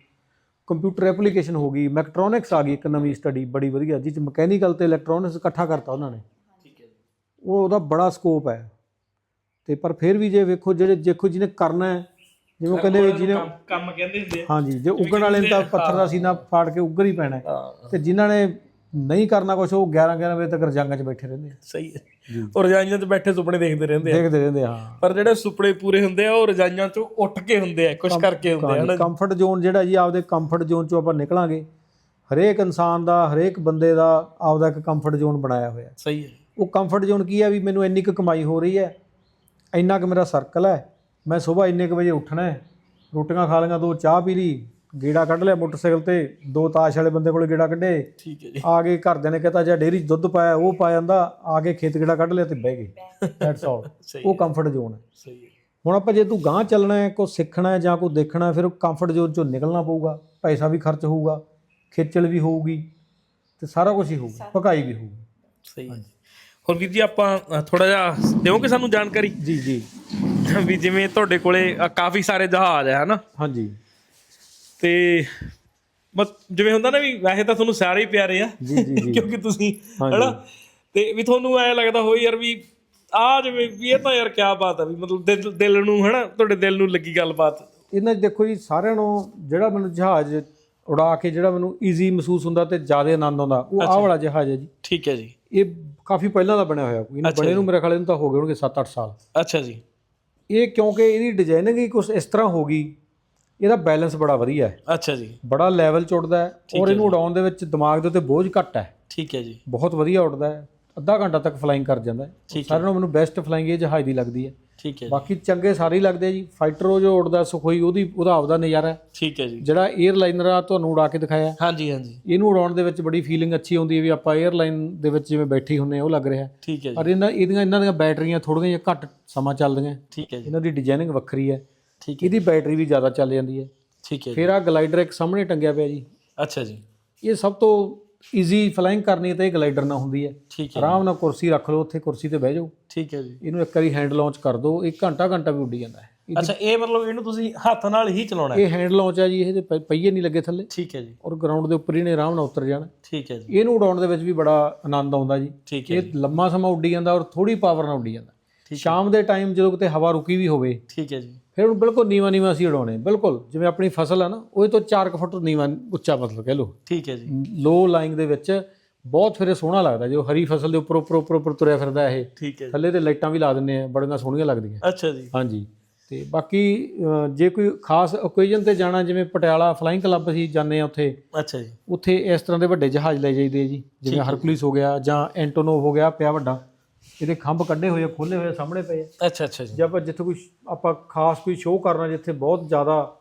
ਕੰਪਿਊਟਰ ਐਪਲੀਕੇਸ਼ਨ ਹੋ ਗਈ ਮੈਕਟ੍ਰੋਨਿਕਸ ਆ ਗਈ ਇੱਕ ਨਵੀਂ ਸਟੱਡੀ ਬੜੀ ਵਧੀਆ ਜਿਸ 'ਚ ਮਕੈਨੀਕਲ ਤੇ ਇਲੈਕਟ੍ਰੋਨਿਕਸ ਇਕੱਠਾ ਕਰਤਾ ਉਹਨਾਂ ਨੇ। ਠੀਕ ਹੈ ਉਹ ਉਹਦਾ ਬੜਾ ਸਕੋਪ ਹੈ। ਤੇ ਪਰ ਫਿਰ ਵੀ ਜੇ ਵੇਖੋ ਜਿਹੜੇ ਦੇਖੋ ਜਿਹਨੇ ਕਰਨਾ ਹੈ ਜਿਵੇਂ ਉਹ ਕਹਿੰਦੇ ਵੀ ਜਿਹਨੇ ਕੰਮ- ਕੰਮ ਕਹਿੰਦੇ ਹੁੰਦੇ ਆ। ਹਾਂਜੀ ਜੇ ਉੱਗਣ ਵਾਲੇ ਨੇ ਤਾਂ ਪੱਥਰ ਦਾ ਸੀਨਾ ਫਾੜ ਕੇ ਉੱਗਰ ਹੀ ਪੈਣਾ ਹੈ। ਹਾਂ। ਤੇ ਜਿਨ੍ਹਾਂ ਨੇ ਨਹੀਂ ਕਰਨਾ ਕੁਝ ਉਹ 11 11 ਵਜੇ ਤੱਕ ਰਜਾਂਗਾਂ 'ਚ ਬੈਠੇ ਰਹਿੰਦੇ ਆ। ਸਹੀ ਹੈ। ਉਹ ਰਜਾਈਆਂ 'ਚ ਬੈਠੇ ਸੁਪਨੇ ਦੇਖਦੇ ਰਹਿੰਦੇ ਆ। ਦੇਖਦੇ ਰਹਿੰਦੇ ਆ ਹਾਂ। ਪਰ ਜਿਹੜੇ ਸੁਪਨੇ ਪੂਰੇ ਹੁੰਦੇ ਆ ਉਹ ਰਜਾਈਆਂ 'ਚੋਂ ਉੱਠ ਕੇ ਹੁੰਦੇ ਆ ਕੁਝ ਕਰਕੇ ਹੁੰਦੇ ਆ ਹਨਾ ਕੰਫਰਟ ਜ਼ੋਨ ਜਿਹੜਾ ਜੀ ਆਪਦੇ ਕੰਫਰਟ ਜ਼ੋਨ ਚੋਂ ਆਪਾਂ ਨਿਕਲਾਂਗੇ। ਹਰੇਕ ਇਨਸਾਨ ਦਾ ਹਰੇਕ ਬੰਦੇ ਦਾ ਆਪਦਾ ਇੱਕ ਕੰਫਰਟ ਜ਼ੋਨ ਬਣਾਇਆ ਹੋਇਆ। ਸਹੀ ਹੈ। ਉਹ ਕੰਫਰਟ ਜ਼ੋਨ ਕੀ ਹੈ ਵੀ ਮੈਨੂੰ ਇੰਨੀ ਕੁ ਕਮਾਈ ਹੋ ਰਹੀ ਹੈ ਇੰਨਾ ਕੁ ਮੇਰਾ ਸਰਕਲ ਹੈ ਮੈਂ ਸਵੇਰ ਇੰਨੇ ਕੁ ਵਜੇ ਉੱਠਣਾ ਹੈ ਰੋਟੀਆਂ ਖਾ ਲਈਆਂ ਦੋ ਚਾਹ ਪੀ ਲਈ ਗੇੜਾ ਕੱਢ ਲਿਆ ਮੋਟਰਸਾਈਕਲ ਤੇ ਦੋ ਤਾਸ਼ ਵਾਲੇ ਬੰਦੇ ਕੋਲੇ ਗੇੜਾ ਕੱਢੇ। ਠੀਕ ਹੈ ਜੀ। ਆ ਕੇ ਘਰਦਿਆਂ ਨੇ ਕਹਤਾ ਜਾਂ ਡੇਅਰੀ 'ਚ ਦੁੱਧ ਪਾਇਆ ਉਹ ਪਾ ਜਾਂਦਾ ਆ ਕੇ ਖੇਤ ਗੇੜਾ ਕੱਢ ਲਿਆ ਤੇ ਬਹਿ ਗਏ। ਦੈਟਸ ਆਲ ਸਹੀ ਉਹ ਕੰਫਰਟ ਜ਼ੋਨ ਹੈ। ਸਹੀ ਹੈ। ਹੁਣ ਆਪਾਂ ਜੇ ਤੂੰ ਗਾਂਹ ਚੱਲਣਾ ਹੈ ਕੋ ਸਿੱਖਣਾ ਹੈ ਜਾਂ ਕੋ ਦੇਖਣਾ ਹੈ ਫਿਰ ਉਹ ਕੰਫਰਟ ਜ਼ੋਨ ਚੋਂ ਨਿਕਲਣਾ ਪਊਗਾ ਪੈਸਾ ਵੀ ਖਰਚ ਹੋਊਗਾ ਖੇਚਲ ਵੀ ਹੋਊਗੀ ਤੇ ਸਾਰਾ ਕੁਝ ਹੀ ਹੋਊਗਾ ਭਕਾਈ ਵੀ ਹੋਊਗੀ। ਸਹੀ ਹੈ ਹੋਰ ਵੀਰ ਜੀ ਆਪਾਂ ਥੋੜਾ ਜਿਹਾ ਦਿਓਗੇ ਸਾਨੂੰ ਜਾਣਕਾਰੀ? ਜੀ ਜੀ। ਵੀ ਜਿਵੇਂ ਤੁਹਾਡੇ ਕੋਲੇ ਅ, ਕਾਫੀ ਸਾਰੇ ਜਹਾਜ਼ ਹੈ ਹਨਾ? ਹਾਂਜੀ। ਤੇ ਬਸ ਜਿਵੇਂ ਹੁੰਦਾ ਨਾ ਵੀ ਵੈਸੇ ਤਾਂ ਤੁਹਾਨੂੰ ਸਾਰੇ ਹੀ ਪਿਆਰੇ ਆ ਜੀ ਜੀ ਜੀ। ਕਿਉਂਕਿ ਤੁਸੀਂ ਹਾਂਜੀ। ਹਨਾ? ਤੇ ਵੀ ਤੁਹਾਨੂੰ ਐ ਲੱਗਦਾ ਹੋਈ ਯਾਰ ਵੀ ਆ ਜਿਵੇਂ ਵੀ ਇਹ ਤਾਂ ਯਾਰ ਕੀ ਬਾਤ ਆ ਵੀ ਮਤਲਬ ਦਿਲ ਦਿਲ ਨੂੰ ਹਨਾ? ਤੁਹਾਡੇ ਦਿਲ ਨੂੰ ਲੱਗੀ ਗੱਲਬਾਤ। ਇਹਨਾਂ 'ਚ ਦੇਖੋ ਜੀ ਸਾਰਿਆਂ ਨੂੰ ਜਿਹੜਾ ਮੈਨੂੰ ਜਹਾਜ਼ ਉਡਾ ਕੇ ਜਿਹੜਾ ਮੈਨੂੰ ਈਜ਼ੀ ਮਹਿਸੂਸ ਹੁੰਦਾ ਤੇ ਜ਼ਿਆਦਾ ਆਨੰਦ ਆਉਂਦਾ ਉਹ ਆਹ ਵਾਲਾ ਜਹਾਜ਼ ਹੈ ਜੀ। ਠੀਕ ਹੈ ਜੀ। ਇਹ ਕਾਫੀ ਪਹਿਲਾਂ ਦਾ ਬਣਿਆ ਹੋਇਆ ਕੋਈ ਇਹਨੂੰ ਬਣੇ ਨੂੰ ਮੇਰੇ ਖਿਆਲ ਨੂੰ ਤਾਂ ਹੋ ਗਏ ਹੋਣਗੇ 7-8 ਸਾਲ। ਅੱਛਾ ਜੀ। ਇਹ ਕਿਉਂਕਿ ਇਹਦੀ ਡਿਜ਼ਾਈਨਿੰਗ ਹੀ ਕੁਝ ਇਸ ਤਰ੍ਹਾਂ ਹੋ ਗਈ ਇਹਦਾ ਬੈਲੈਂਸ ਬੜਾ ਵਧੀਆ ਹੈ। ਅੱਛਾ ਜੀ। ਬੜਾ ਲੈਵਲ ਚ ਉੱਡਦਾ ਹੈ ਔਰ ਇਹਨੂੰ ਉਡਾਉਣ ਦੇ ਵਿੱਚ ਦਿਮਾਗ ਦੇ ਉੱਤੇ ਬੋਝ ਘੱਟ ਹੈ। ਠੀਕ ਹੈ ਜੀ। ਬਹੁਤ ਵਧੀਆ ਉੱਡਦਾ ਹੈ। ਅੱਧਾ ਘੰਟਾ ਤੱਕ ਫਲਾਈਂਗ ਕਰ ਜਾਂਦਾ ਹੈ। ਸਾਰਿਆਂ ਨੂੰ ਮੈਨੂੰ ਬੈਸਟ ਫਲਾਈਂਗ ਇਹ ਜਹਾਜ਼ ਦੀ ਲੱਗਦੀ ਹੈ। ਠੀਕ ਹੈ ਜੀ। ਬਾਕੀ ਚੰਗੇ ਸਾਰੇ ਹੀ ਲੱਗਦੇ ਜੀ। ਫਾਈਟਰ ਉਹ ਜੋ ਉੱਡਦਾ ਸੁਖੋਈ ਉਹਦੀ ਉਹਦਾ ਆਪਦਾ ਨਜ਼ਾਰਾ ਹੈ। ਠੀਕ ਹੈ ਜੀ। ਜਿਹੜਾ 에ਅਰਲਾਈਨਰ ਆ ਤੁਹਾਨੂੰ ਉਡਾ ਕੇ ਦਿਖਾਇਆ। ਹਾਂਜੀ ਹਾਂਜੀ। ਇਹਨੂੰ ਉਡਾਉਣ ਦੇ ਵਿੱਚ ਬੜੀ ਫੀਲਿੰਗ ਅੱਛੀ ਆਉਂਦੀ ਹੈ ਵੀ ਆਪਾਂ 에ਅਰਲਾਈਨ ਦੇ ਵਿੱਚ ਜਿਵੇਂ ਬੈਠੀ ਹੁੰਨੇ ਆ ਉਹ ਲੱਗ ਰਿਹਾ ਠੀਕ ਹੈ ਜੀ। ਪਰ ਇਹਨਾਂ ਇਹਦੀਆਂ ਇਹਨਾਂ ਦੀਆਂ ਬੈਟਰੀਆਂ ਥੋੜੀਆਂ ਜਿਹੀਆਂ ਘੱਟ ਸਮਾਂ ਚੱਲਦੀਆਂ। ਠੀਕ ਹੈ ਜੀ। ਇਹਨਾਂ ਦੀ ਡਿਜ਼ਾਈਨਿੰਗ ਵੱਖਰੀ ਹੈ। ਠੀਕ ਹੈ ਇਹਦੀ ਬੈਟਰੀ ਵੀ ਜ਼ਿਆਦਾ ਚੱਲ ਜਾਂਦੀ ਹੈ। ਠੀਕ ਹੈ ਫਿਰ ਆ ਗਲਾਈਡਰ ਇੱਕ ਸਾਹਮਣੇ ਟੰਗਿਆ ਪਿਆ ਜੀ। ਅੱਛਾ ਜੀ। ਇਹ ਸਭ ਤੋਂ ਈਜ਼ੀ ਫਲਾਈਂਗ ਕਰਨੀ ਤਾਂ ਇਹ ਗਲਾਈਡਰ ਨਾਲ ਹੁੰਦੀ ਹੈ। ਠੀਕ ਹੈ ਆਰਾਮ ਨਾਲ ਕੁਰਸੀ ਰੱਖ ਲਓ ਉੱਥੇ ਕੁਰਸੀ ਤੇ ਬਹਿ ਜਾਓ। ਠੀਕ ਹੈ ਜੀ। ਇਹਨੂੰ ਇੱਕ ਵਾਰੀ ਹੈਂਡ ਲਾਂਚ ਕਰ ਦਿਓ ਇੱਕ ਘੰਟਾ ਘੰਟਾ ਵੀ ਉੱਡੀ ਜਾਂਦਾ ਹੈ। ਅੱਛਾ ਇਹ ਮਤਲਬ ਇਹਨੂੰ ਤੁਸੀਂ ਹੱਥ ਨਾਲ ਹੀ ਚਲਾਉਣਾ ਹੈ। ਇਹ ਹੈਂਡ ਲਾਂਚ ਹੈ ਜੀ ਇਹਦੇ ਪਹੀਏ ਨਹੀਂ ਲੱਗੇ ਥੱਲੇ। ਠੀਕ ਹੈ ਜੀ। ਔਰ ਗਰਾਊਂਡ ਦੇ ਉੱਪਰ ਹੀ ਨੇ ਆਰਾਮ ਨਾਲ ਉਤਰ ਜਾਣਾ। ਠੀਕ ਹੈ ਜੀ। ਇਹਨੂੰ ਉਡਾਉਣ ਦੇ ਵਿੱਚ ਵੀ ਬੜਾ ਆਨੰਦ ਆਉਂਦਾ ਜੀ। ਠੀਕ ਹੈ ਇਹ ਲੰਮਾ ਸਮਾਂ ਉੱਡੀ ਜਾਂਦਾ ਔਰ ਥੋੜੀ ਪਾਵਰ ਨਾਲ ਉੱਡੀ ਜਾਂਦਾ। ਸ਼ਾਮ ਦੇ ਟਾਈਮ ਜਦੋਂ ਕਿਤੇ ਹਵਾ ਰੁਕੀ ਵੀ ਹੋਵੇ। ਠੀਕ ਹੈ ਜੀ। ਫਿਰ ਉਹਨੂੰ ਬਿਲਕੁਲ ਨੀਵਾ ਨੀਵਾ ਅਸੀਂ ਉਡਾਉਣੇ ਬਿਲਕੁਲ ਜਿਵੇਂ ਆਪਣੀ ਫਸਲ ਆ ਨਾ ਉਹ ਤੋਂ 4 ਫੁੱਟ ਨੀਵਾ ਉੱਚਾ ਮਤਲਬ ਕਹਿ ਲਓ। ਠੀਕ ਹੈ ਜੀ। ਲੋ ਲਾਈਂਗ ਦੇ ਵਿੱਚ ਬਹੁਤ ਫਿਰ ਸੋਹਣਾ ਲੱਗਦਾ ਜੋ ਹਰੀ ਫਸਲ ਦੇ ਉੱਪਰ ਉੱਪਰ ਉੱਪਰ ਉੱਪਰ ਤੁਰਿਆ ਫਿਰਦਾ ਇਹ ਠੀਕ ਹੈ ਥੱਲੇ ਤੇ ਲਾਈਟਾਂ ਵੀ ਲਾ ਦਿੰਨੇ ਆ ਬੜੀਆਂ ਸੋਹਣੀਆਂ ਲੱਗਦੀਆਂ। ਅੱਛਾ ਜੀ। ਹਾਂਜੀ। ਤੇ ਬਾਕੀ ਜੇ ਕੋਈ ਖਾਸ ਓਕੇਜਨ ਤੇ ਜਾਣਾ ਜਿਵੇਂ ਪਟਿਆਲਾ ਫਲਾਈਂਗ ਕਲੱਬ ਅਸੀਂ ਜਾਂਦੇ ਆ ਉੱਥੇ ਅੱਛਾ ਜੀ। ਉੱਥੇ ਇਸ ਤਰ੍ਹਾਂ ਦੇ ਵੱਡੇ ਜਹਾਜ਼ ਲੈ ਜਾਈਦੇ ਆ ਜੀ ਜਿਵੇਂ ਹਰਕੁਲਿਸ ਹੋ ਗਿਆ ਜਾਂ ਐਂਟੋਨੋਵ ਹੋ ਗਿਆ ਪਿਆ ਵੱਡਾ। ਇਹਦੇ ਖੰਭ ਕੱਢੇ ਹੋਏ ਆ ਖੋਲੇ ਹੋਏ ਸਾਹਮਣੇ ਪਏ ਆ। ਅੱਛਾ ਅੱਛਾ ਜੀ। ਜੇ ਆਪਾਂ ਜਿੱਥੇ ਕੋਈ ਆਪਾਂ ਖਾਸ ਕੋਈ ਸ਼ੋਅ ਕਰਨਾ ਜਿੱਥੇ ਬਹੁਤ ਜ਼ਿਆਦਾ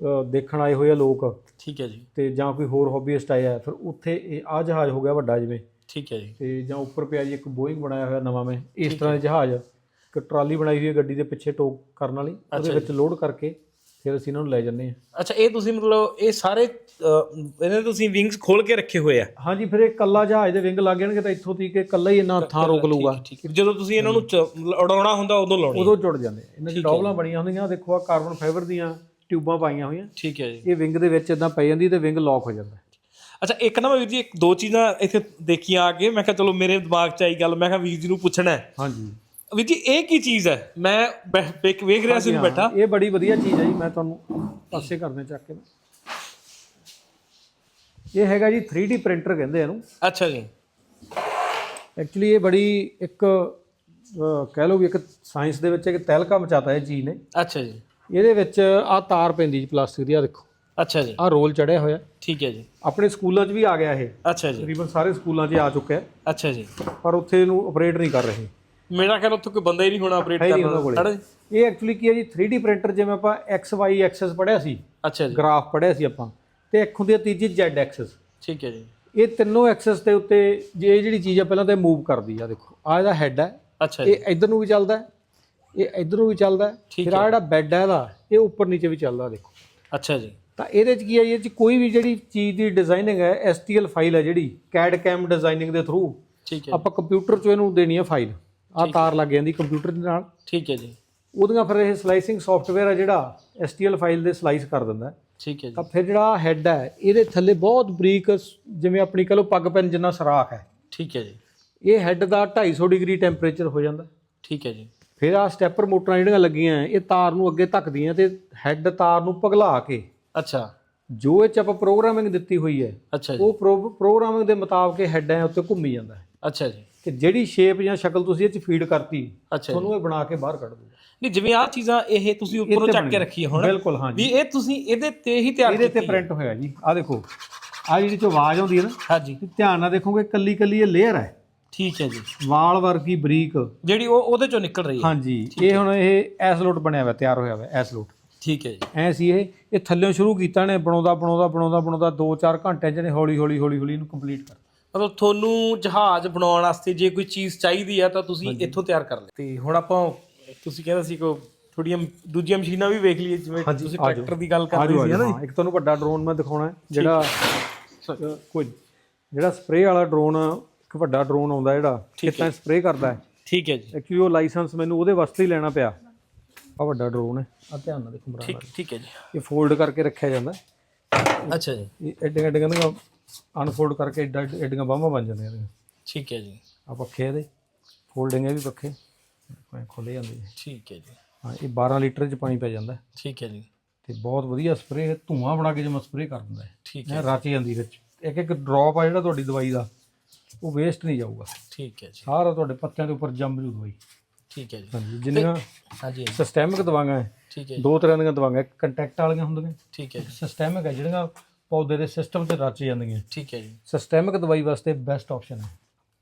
ਅ, ਦੇਖਣ ਆਏ ਹੋਏ ਆ ਲੋਕ। ਠੀਕ ਹੈ ਜੀ। ਤੇ ਜਾਂ ਕੋਈ ਹੋਰ ਹੌਬੀਇਸਟ ਆਇਆ ਫਿਰ ਉੱਥੇ ਇਹ ਆ ਜਹਾਜ਼ ਹੋ ਗਿਆ ਵੱਡਾ ਜਿਵੇਂ। ਠੀਕ ਹੈ ਜੀ। ਤੇ ਜਾਂ ਉੱਪਰ ਪਿਆ ਜੀ ਇੱਕ ਬੋਇੰਗ ਬਣਾਇਆ ਹੋਇਆ ਨਵਾਂ ਮੈਂ ਇਸ ਤਰ੍ਹਾਂ ਦੇ ਜਹਾਜ਼। ਇੱਕ ਟਰਾਲੀ ਬਣਾਈ ਹੋਈ ਹੈ ਗੱਡੀ ਦੇ ਪਿੱਛੇ ਟੋਕ ਕਰਨ ਵਾਲੀ ਉਹਦੇ ਵਿੱਚ ਲੋਡ ਕਰਕੇ ਫਿਰ ਅਸੀਂ ਇਹਨਾਂ ਨੂੰ ਲੈ ਜਾਂਦੇ ਹਾਂ। ਅੱਛਾ ਇਹ ਤੁਸੀਂ ਮਤਲਬ ਇਹ ਸਾਰੇ ਇਹਨੇ ਤੁਸੀਂ ਵਿੰਗਸ ਖੋਲ ਕੇ ਰੱਖੇ ਹੋਏ ਆ? ਹਾਂਜੀ ਫਿਰ ਇਹ ਕੱਲਾ ਜਹਾਜ਼ ਦੇ ਵਿੰਗ ਲੱਗ ਜਾਣਗੇ ਤਾਂ ਇੱਥੋਂ ਤੀਕ ਇਹ ਕੱਲਾ ਹੀ ਇੰਨਾ ਥਾਂ ਰੋਕ ਲਊਗਾ। ਜਦੋਂ ਤੁਸੀਂ ਇਹਨਾਂ ਨੂੰ ਉਡਾਉਣਾ ਹੁੰਦਾ ਉਦੋਂ ਲਾਉਣੀ ਉਦੋਂ ਜੁੜ ਜਾਂਦੇ। ਇਹਨਾਂ ਦੀ ਡੌਬਲਾਂ ਬਣੀਆਂ ਹੁੰਦੀਆਂ ਦੇਖੋ ਆ ਕਾਰਬਨ ਫਾਈਬਰ ਦੀਆਂ ਟਿਊਬਾਂ ਪਾਈਆਂ ਹੋਈਆਂ। ਠੀਕ ਹੈ ਜੀ। ਇਹ ਵਿੰਗ ਦੇ ਵਿੱਚ ਇਦਾਂ ਪੈ ਜਾਂਦੀ ਤੇ ਵਿੰਗ ਲੌਕ ਹੋ ਜਾਂਦਾ। ਅੱਛਾ ਇੱਕ ਨਾ ਮੈਂ ਵੀਰ ਜੀ ਇੱਕ ਦੋ ਚੀਜ਼ਾਂ ਇੱਥੇ ਦੇਖੀਆਂ ਆ ਕੇ ਮੈਂ ਕਿਹਾ ਚਲੋ ਮੇਰੇ ਦਿਮਾਗ 'ਚ ਆਈ ਗੱਲ ਮੈਂ ਕਿਹਾ ਵੀਰ ਜੀ ਨੂੰ ਪੁੱਛਣਾ ਹੈ। ਹਾਂਜੀ। ਵੀਰ ਜੀ ਇਹ ਕੀ ਚੀਜ਼ ਹੈ? ਮੈਂ ਬੈ- ਵੇਖ ਵੇਖ ਰਿਹਾ ਸੀ ਨੂੰ ਬੈਠਾ। ਇਹ ਬੜੀ ਵਧੀਆ ਚੀਜ਼ ਹੈ ਜੀ ਮੈਂ ਤੁਹਾਨੂੰ ਪਾਸੇ ਕਰਨੇ ਚੱਕ ਕੇ। ਇਹ ਹੈਗਾ ਜੀ 3D ਪ੍ਰਿੰਟਰ ਕਹਿੰਦੇ ਇਹਨੂੰ। ਅੱਛਾ ਜੀ। ਐਕਚੁਅਲੀ ਇਹ ਬੜੀ ਇੱਕ ਅਹ, ਕਹਿ ਲਓ ਵੀ ਇੱਕ ਸਾਇੰਸ ਦੇ ਵਿੱਚ ਇੱਕ ਤਹਿਲਕਾ ਮਚਾਤਾ ਇਹ ਚੀਜ਼ ਨੇ। ਅੱਛਾ ਜੀ। ਇਹਦੇ ਵਿੱਚ ਆ ਤਾਰ ਪੈਂਦੀ ਜੀ ਪਲਾਸਟਿਕ ਦੀ ਆ ਦੇਖੋ। ਅੱਛਾ ਜੀ। ਆ ਰੋਲ ਚੜਿਆ ਹੋਇਆ। ਠੀਕ ਹੈ ਜੀ। ਆਪਣੇ ਸਕੂਲਾਂ 'ਚ ਵੀ ਆ ਗਿਆ ਇਹ। ਅੱਛਾ ਜੀ। ਤਕਰੀਬਨ ਸਾਰੇ ਸਕੂਲਾਂ 'ਚ ਆ ਚੁੱਕਿਆ। ਹੈ, ਅੱਛਾ ਜੀ। ਪਰ ਉੱਥੇ ਇਹਨੂੰ ਆਪਰੇਟ ਨਹੀਂ ਕਰ ਰਹੇ। ਮੇਰਾ ਖਿਆਲ ਉੱਥੇ ਕੋਈ ਬੰਦਾ ਹੀ ਨਹੀਂ ਹੋਣਾ ਆਪਰੇਟ ਕਰਨ ਵਾਲਾ। ਇਹ ਐਕਚੁਅਲੀ ਕੀ ਹੈ ਜੀ 3D ਪ੍ਰਿੰਟਰ ਜਿਵੇਂ ਆਪਾਂ y ਐਕਸੈਸ ਪੜਿਆ ਸੀ। ਅੱਛਾ ਜੀ। ਗ੍ਰਾਫ ਪੜਿਆ ਸੀ ਆਪਾਂ। ਤੇ ਇੱਕ ਹੁੰਦੀ ਹੈ ਤੀਜੀ z ਐਕਸੈਸ ਠੀਕ ਹੈ ਜੀ। ਇਹ ਤਿੰਨੋਂ ਐਕਸੈਸ ਦੇ ਉੱਤੇ ਜੇ ਇਹ ਜਿਹੜੀ ਚੀਜ਼ ਆ ਪਹਿਲਾਂ ਤਾਂ ਮੂਵ ਕਰਦੀ ਆ ਦੇਖੋ। ਆ ਇਹਦਾ ਹੈੱਡ ਹੈ ਅੱਛਾ ਜੀ। ਇਹ ਇਧਰ ਨੂੰ ਵੀ ਚੱਲਦਾ ਇਹ ਇਧਰ ਨੂੰ ਵੀ ਚੱਲਦਾ ਫਿਰ ਆ ਜਿਹੜਾ ਬੈੱਡ ਹੈ ਇਹਦਾ ਇਹ ਉੱਪਰ ਨੀਚੇ ਵੀ ਚੱਲਦਾ ਦੇਖੋ। ਅੱਛਾ ਜੀ। ਤਾਂ ਇਹਦੇ 'ਚ ਕੀ ਹੈ ਇਹ 'ਚ ਕੋਈ ਵੀ ਜਿਹੜੀ ਚੀਜ਼ ਦੀ ਡਿਜ਼ਾਈਨਿੰਗ ਹੈ STL ਫਾਈਲ ਹੈ ਜਿਹੜੀ CAD CAM ਡਿਜ਼ਾਈਨਿੰਗ ਦੇ ਥਰੂ ਠੀਕ ਹੈ ਆਪਾਂ ਕੰਪਿਊਟਰ 'ਚ ਇਹਨੂੰ ਦੇਣੀ ਹੈ ਫਾਈਲ ਆ ਤਾਰ ਲੱਗ ਜਾਂਦੀ ਕੰਪਿਊਟਰ ਦੇ ਨਾਲ। ਠੀਕ ਹੈ ਜੀ। ਉਹਦੀਆਂ ਫਿਰ ਇਹ ਸਲਾਈਸਿੰਗ ਸੌਫਟਵੇਅਰ ਹੈ ਜਿਹੜਾ STL ਫਾਈਲ ਦੇ ਸਲਾਈਸ ਕਰ ਦਿੰਦਾ ਹੈ। ਠੀਕ ਹੈ ਜੀ। ਤਾਂ ਫਿਰ ਜਿਹੜਾ ਹੈੱਡ ਹੈ ਇਹਦੇ ਥੱਲੇ ਬਹੁਤ ਬਰੀਕ ਜਿਵੇਂ ਆਪਣੀ ਕਹ ਲਓ ਪੱਗ ਪੈਨ ਜਿੰਨਾ ਸਰਾਖ ਹੈ। ਠੀਕ ਹੈ ਜੀ। ਇਹ ਹੈੱਡ ਦਾ 250 ਡਿਗਰੀ ਟੈਂਪਰੇਚਰ ਹੋ ਜਾਂਦਾ ਠੀਕ ਹੈ ਜੀ। ਫਿਰ ਆ ਸਟੈਪਰ ਮੋਟਰਾਂ ਜਿਹੜੀਆਂ ਲੱਗੀਆਂ ਇਹ ਤਾਰ ਨੂੰ ਅੱਗੇ ਧੱਕਦੀਆਂ ਤੇ ਹੈੱਡ ਤਾਰ ਨੂੰ ਪਗਲਾ ਕੇ ਅੱਛਾ। ਜੋ ਇਹ ਚ ਆਪਾਂ ਪ੍ਰੋਗਰਾਮਿੰਗ ਦਿੱਤੀ ਹੋਈ ਹੈ ਅੱਛਾ ਜੀ। ਉਹ ਪ੍ਰੋਗਰਾਮਿੰਗ ਦੇ ਮੁਤਾਬਕ ਇਹ ਹੈਡ ਹੈ ਉੱਤੇ ਘੁੰਮੀ ਜਾਂਦਾ ਹੈ। ਅੱਛਾ ਜੀ। ਕਿ ਜਿਹੜੀ ਸ਼ੇਪ ਜਾਂ ਸ਼ਕਲ ਤੁਸੀਂ ਇਹ ਚ ਫੀਡ ਕਰਤੀ ਅੱਛਾ ਜੀ। ਤੁਹਾਨੂੰ ਇਹ ਬਣਾ ਕੇ ਬਾਹਰ ਕੱਢ ਦੂਗਾ ਨਹੀਂ ਜਿਵੇਂ ਆ ਚੀਜ਼ਾਂ ਇਹ ਤੁਸੀਂ ਉੱਪਰੋਂ ਚੱਕ ਕੇ। ਰੱਖੀ ਹੁਣ ਬਿਲਕੁਲ ਹਾਂ ਵੀ ਜੀ ਇਹ ਤੁਸੀਂ ਇਹਦੇ ਤੇ ਹੀ ਤਿਆਰ ਇਹਦੇ ਤੇ ਕੀਤੀ ਪ੍ਰਿੰਟ ਹੋਇਆ ਜੀ। ਆ ਦੇਖੋ ਆ ਜਿਹੜੀ ਚ ਆਵਾਜ਼ ਆਉਂਦੀ ਹੈ ਨਾ ਹਾਂਜੀ ਧਿਆਨ ਨਾਲ ਦੇਖੋਗੇ ਕੱਲੀ ਕੱਲੀ ਇਹ ਲੇਅਰ ਹੈ। ਠੀਕ ਹੈ ਜੀ। ਵਾਲ ਵਰਗੀ ਬਰੀਕ। ਜਿਹੜੀ ਉਹ ਉਹਦੇ ਚੋਂ ਨਿਕਲ ਰਹੀ ਹੈ। ਹਾਂਜੀ ਇਹ ਹੁਣ ਇਹ ਐਸ ਲੋਟ ਬਣਿਆ ਹੋਇਆ ਤਿਆਰ ਹੋਇਆ ਹੋਇਆ ਐਸ ਲੋਟ ਠੀਕ ਹੈ ਜੀ। ਐ ਸੀ ਇਹ ਇਹ ਥੱਲੇੋਂ ਸ਼ੁਰੂ ਕੀਤਾ ਨੇ ਬਣਾਉਂਦਾ ਬਣਾਉਂਦਾ ਬਣਾਉਂਦਾ ਬਣਾਉਂਦਾ 2-4 ਘੰਟੇ ਚ ਨੇ ਹੌਲੀ ਹੌਲੀ ਹੌਲੀ ਹੌਲੀ ਇਹਨੂੰ ਕੰਪਲੀਟ ਕਰ ਮਤਲਬ ਤੁਹਾਨੂੰ ਜਹਾਜ਼ ਬਣਾਉਣ ਵਾਸਤੇ ਜੇ ਕੋਈ ਚੀਜ਼ ਚਾਹੀਦੀ ਆ ਤਾਂ ਤੁਸੀਂ ਇੱਥੋਂ ਤਿਆਰ ਕਰ ਲੈ। ਤੇ ਹੁਣ ਆਪਾਂ ਤੁਸੀਂ ਕਹਿੰਦਾ ਸੀ ਕੋ ਥੋੜੀਆਂ ਦੂਜੀਆਂ ਮਸ਼ੀਨਾਂ ਵੀ ਵੇਖ ਲਈਏ ਜਿਵੇਂ ਤੁਸੀਂ। ਟਰੈਕਟਰ ਦੀ ਗੱਲ ਕਰ ਰਹੇ ਸੀ ਨਾ ਹਾਂ, ਇੱਕ ਤੁਹਾਨੂੰ ਵੱਡਾ ਡਰੋਨ ਮੈਂ ਦਿਖਾਉਣਾ ਹੈ ਜਿਹੜਾ ਕੋਈ ਜਿਹੜਾ ਸਪਰੇਅ ਵਾਲਾ ਡਰੋਨ ਇੱਕ ਵੱਡਾ ਡਰੋਨ ਆਉਂਦਾ ਜਿਹੜਾ ਕਿਤਾ ਸਪਰੇਅ ਕਰਦਾ ਹੈ। ਠੀਕ ਹੈ ਜੀ। ਐਕਚੁਅਲੀ ਉਹ ਲਾਇਸੈਂਸ ਮੈਨੂੰ ਉਹਦੇ ਵਾਸਤੇ ਹੀ ਲੈਣਾ ਪਿਆ। ਆ ਵੱਡਾ ਡਰੋਨ ਹੈ। ਆ ਧਿਆਨ ਨਾਲ ਦੇਖੋ ਬਰਾਬਰ ਠੀਕ ਠੀਕ ਹੈ ਜੀ। ਇਹ ਫੋਲਡ ਕਰਕੇ ਰੱਖਿਆ ਜਾਂਦਾ। ਅੱਛਾ ਜੀ। ਇਹ ਐਡੀਆਂ ਐਡੀਆਂ ਦੀਆਂ ਅਨਫੋਲਡ ਕਰਕੇ ਐਡਾ ਐਡੀਆਂ ਬਾਹਾਂ ਬਣ ਜਾਂਦੀਆਂ ਇਹਦੀਆਂ ਠੀਕ ਹੈ ਜੀ। ਆ ਪੱਖੇ ਇਹਦੇ ਫੋਲਡਿੰਗ ਇਹ ਵੀ ਪੱਖੇ ਖੁੱਲੇ ਜਾਂਦੇ ਨੇ। ਠੀਕ ਹੈ ਜੀ। ਹਾਂ ਇਹ 12 ਲੀਟਰ ਚ ਪਾਣੀ ਪੈ ਜਾਂਦਾ ਹੈ। ਠੀਕ ਹੈ ਜੀ। ਤੇ ਬਹੁਤ ਵਧੀਆ ਸਪਰੇਅ ਧੂਆਂ ਬਣਾ ਕੇ ਜਿਵੇਂ ਸਪਰੇਅ ਕਰ ਦਿੰਦਾ ਹੈ। ਠੀਕ ਹੈ ਰਚ ਜਾਂਦੀ ਵਿੱਚ। ਇੱਕ ਇੱਕ ਡ੍ਰੌਪ ਆ ਜਿਹੜਾ ਤੁਹਾਡੀ ਦਵਾਈ ਦਾ ਉਹ ਵੇਸਟ ਨਹੀਂ ਜਾਊਗਾ। ਠੀਕ ਹੈ ਜੀ। ਸਾਰਾ ਤੁਹਾਡੇ ਪੱਤਿਆਂ ਦੇ ਉੱਪਰ ਜੰਮ ਜੂ ਦਵਾਈ। ਠੀਕ ਹੈ ਜੀ। ਹਾਂਜੀ ਜਿੰਨੀਆਂ ਹਾਂਜੀ ਸਿਸਟੈਮਿਕ ਦਵਾਈਆਂ ਹੈ ਠੀਕ ਹੈ ਜੀ। ਦੋ ਤਰ੍ਹਾਂ ਦੀਆਂ ਦਵਾਈਆਂ ਇੱਕ ਕੰਟੈਕਟ ਵਾਲੀਆਂ ਹੁੰਦੀਆਂ। ਠੀਕ ਹੈ ਜੀ। ਸਿਸਟੈਮਿਕ ਹੈ ਜਿਹੜੀਆਂ ਪੌਦੇ ਦੇ ਸਿਸਟਮ ਤੇ ਰਚ ਜਾਂਦੀਆਂ। ਠੀਕ ਹੈ ਜੀ। ਸਿਸਟੈਮਿਕ ਦਵਾਈ ਵਾਸਤੇ ਬੈਸਟ ਆਪਸ਼ਨ ਹੈ।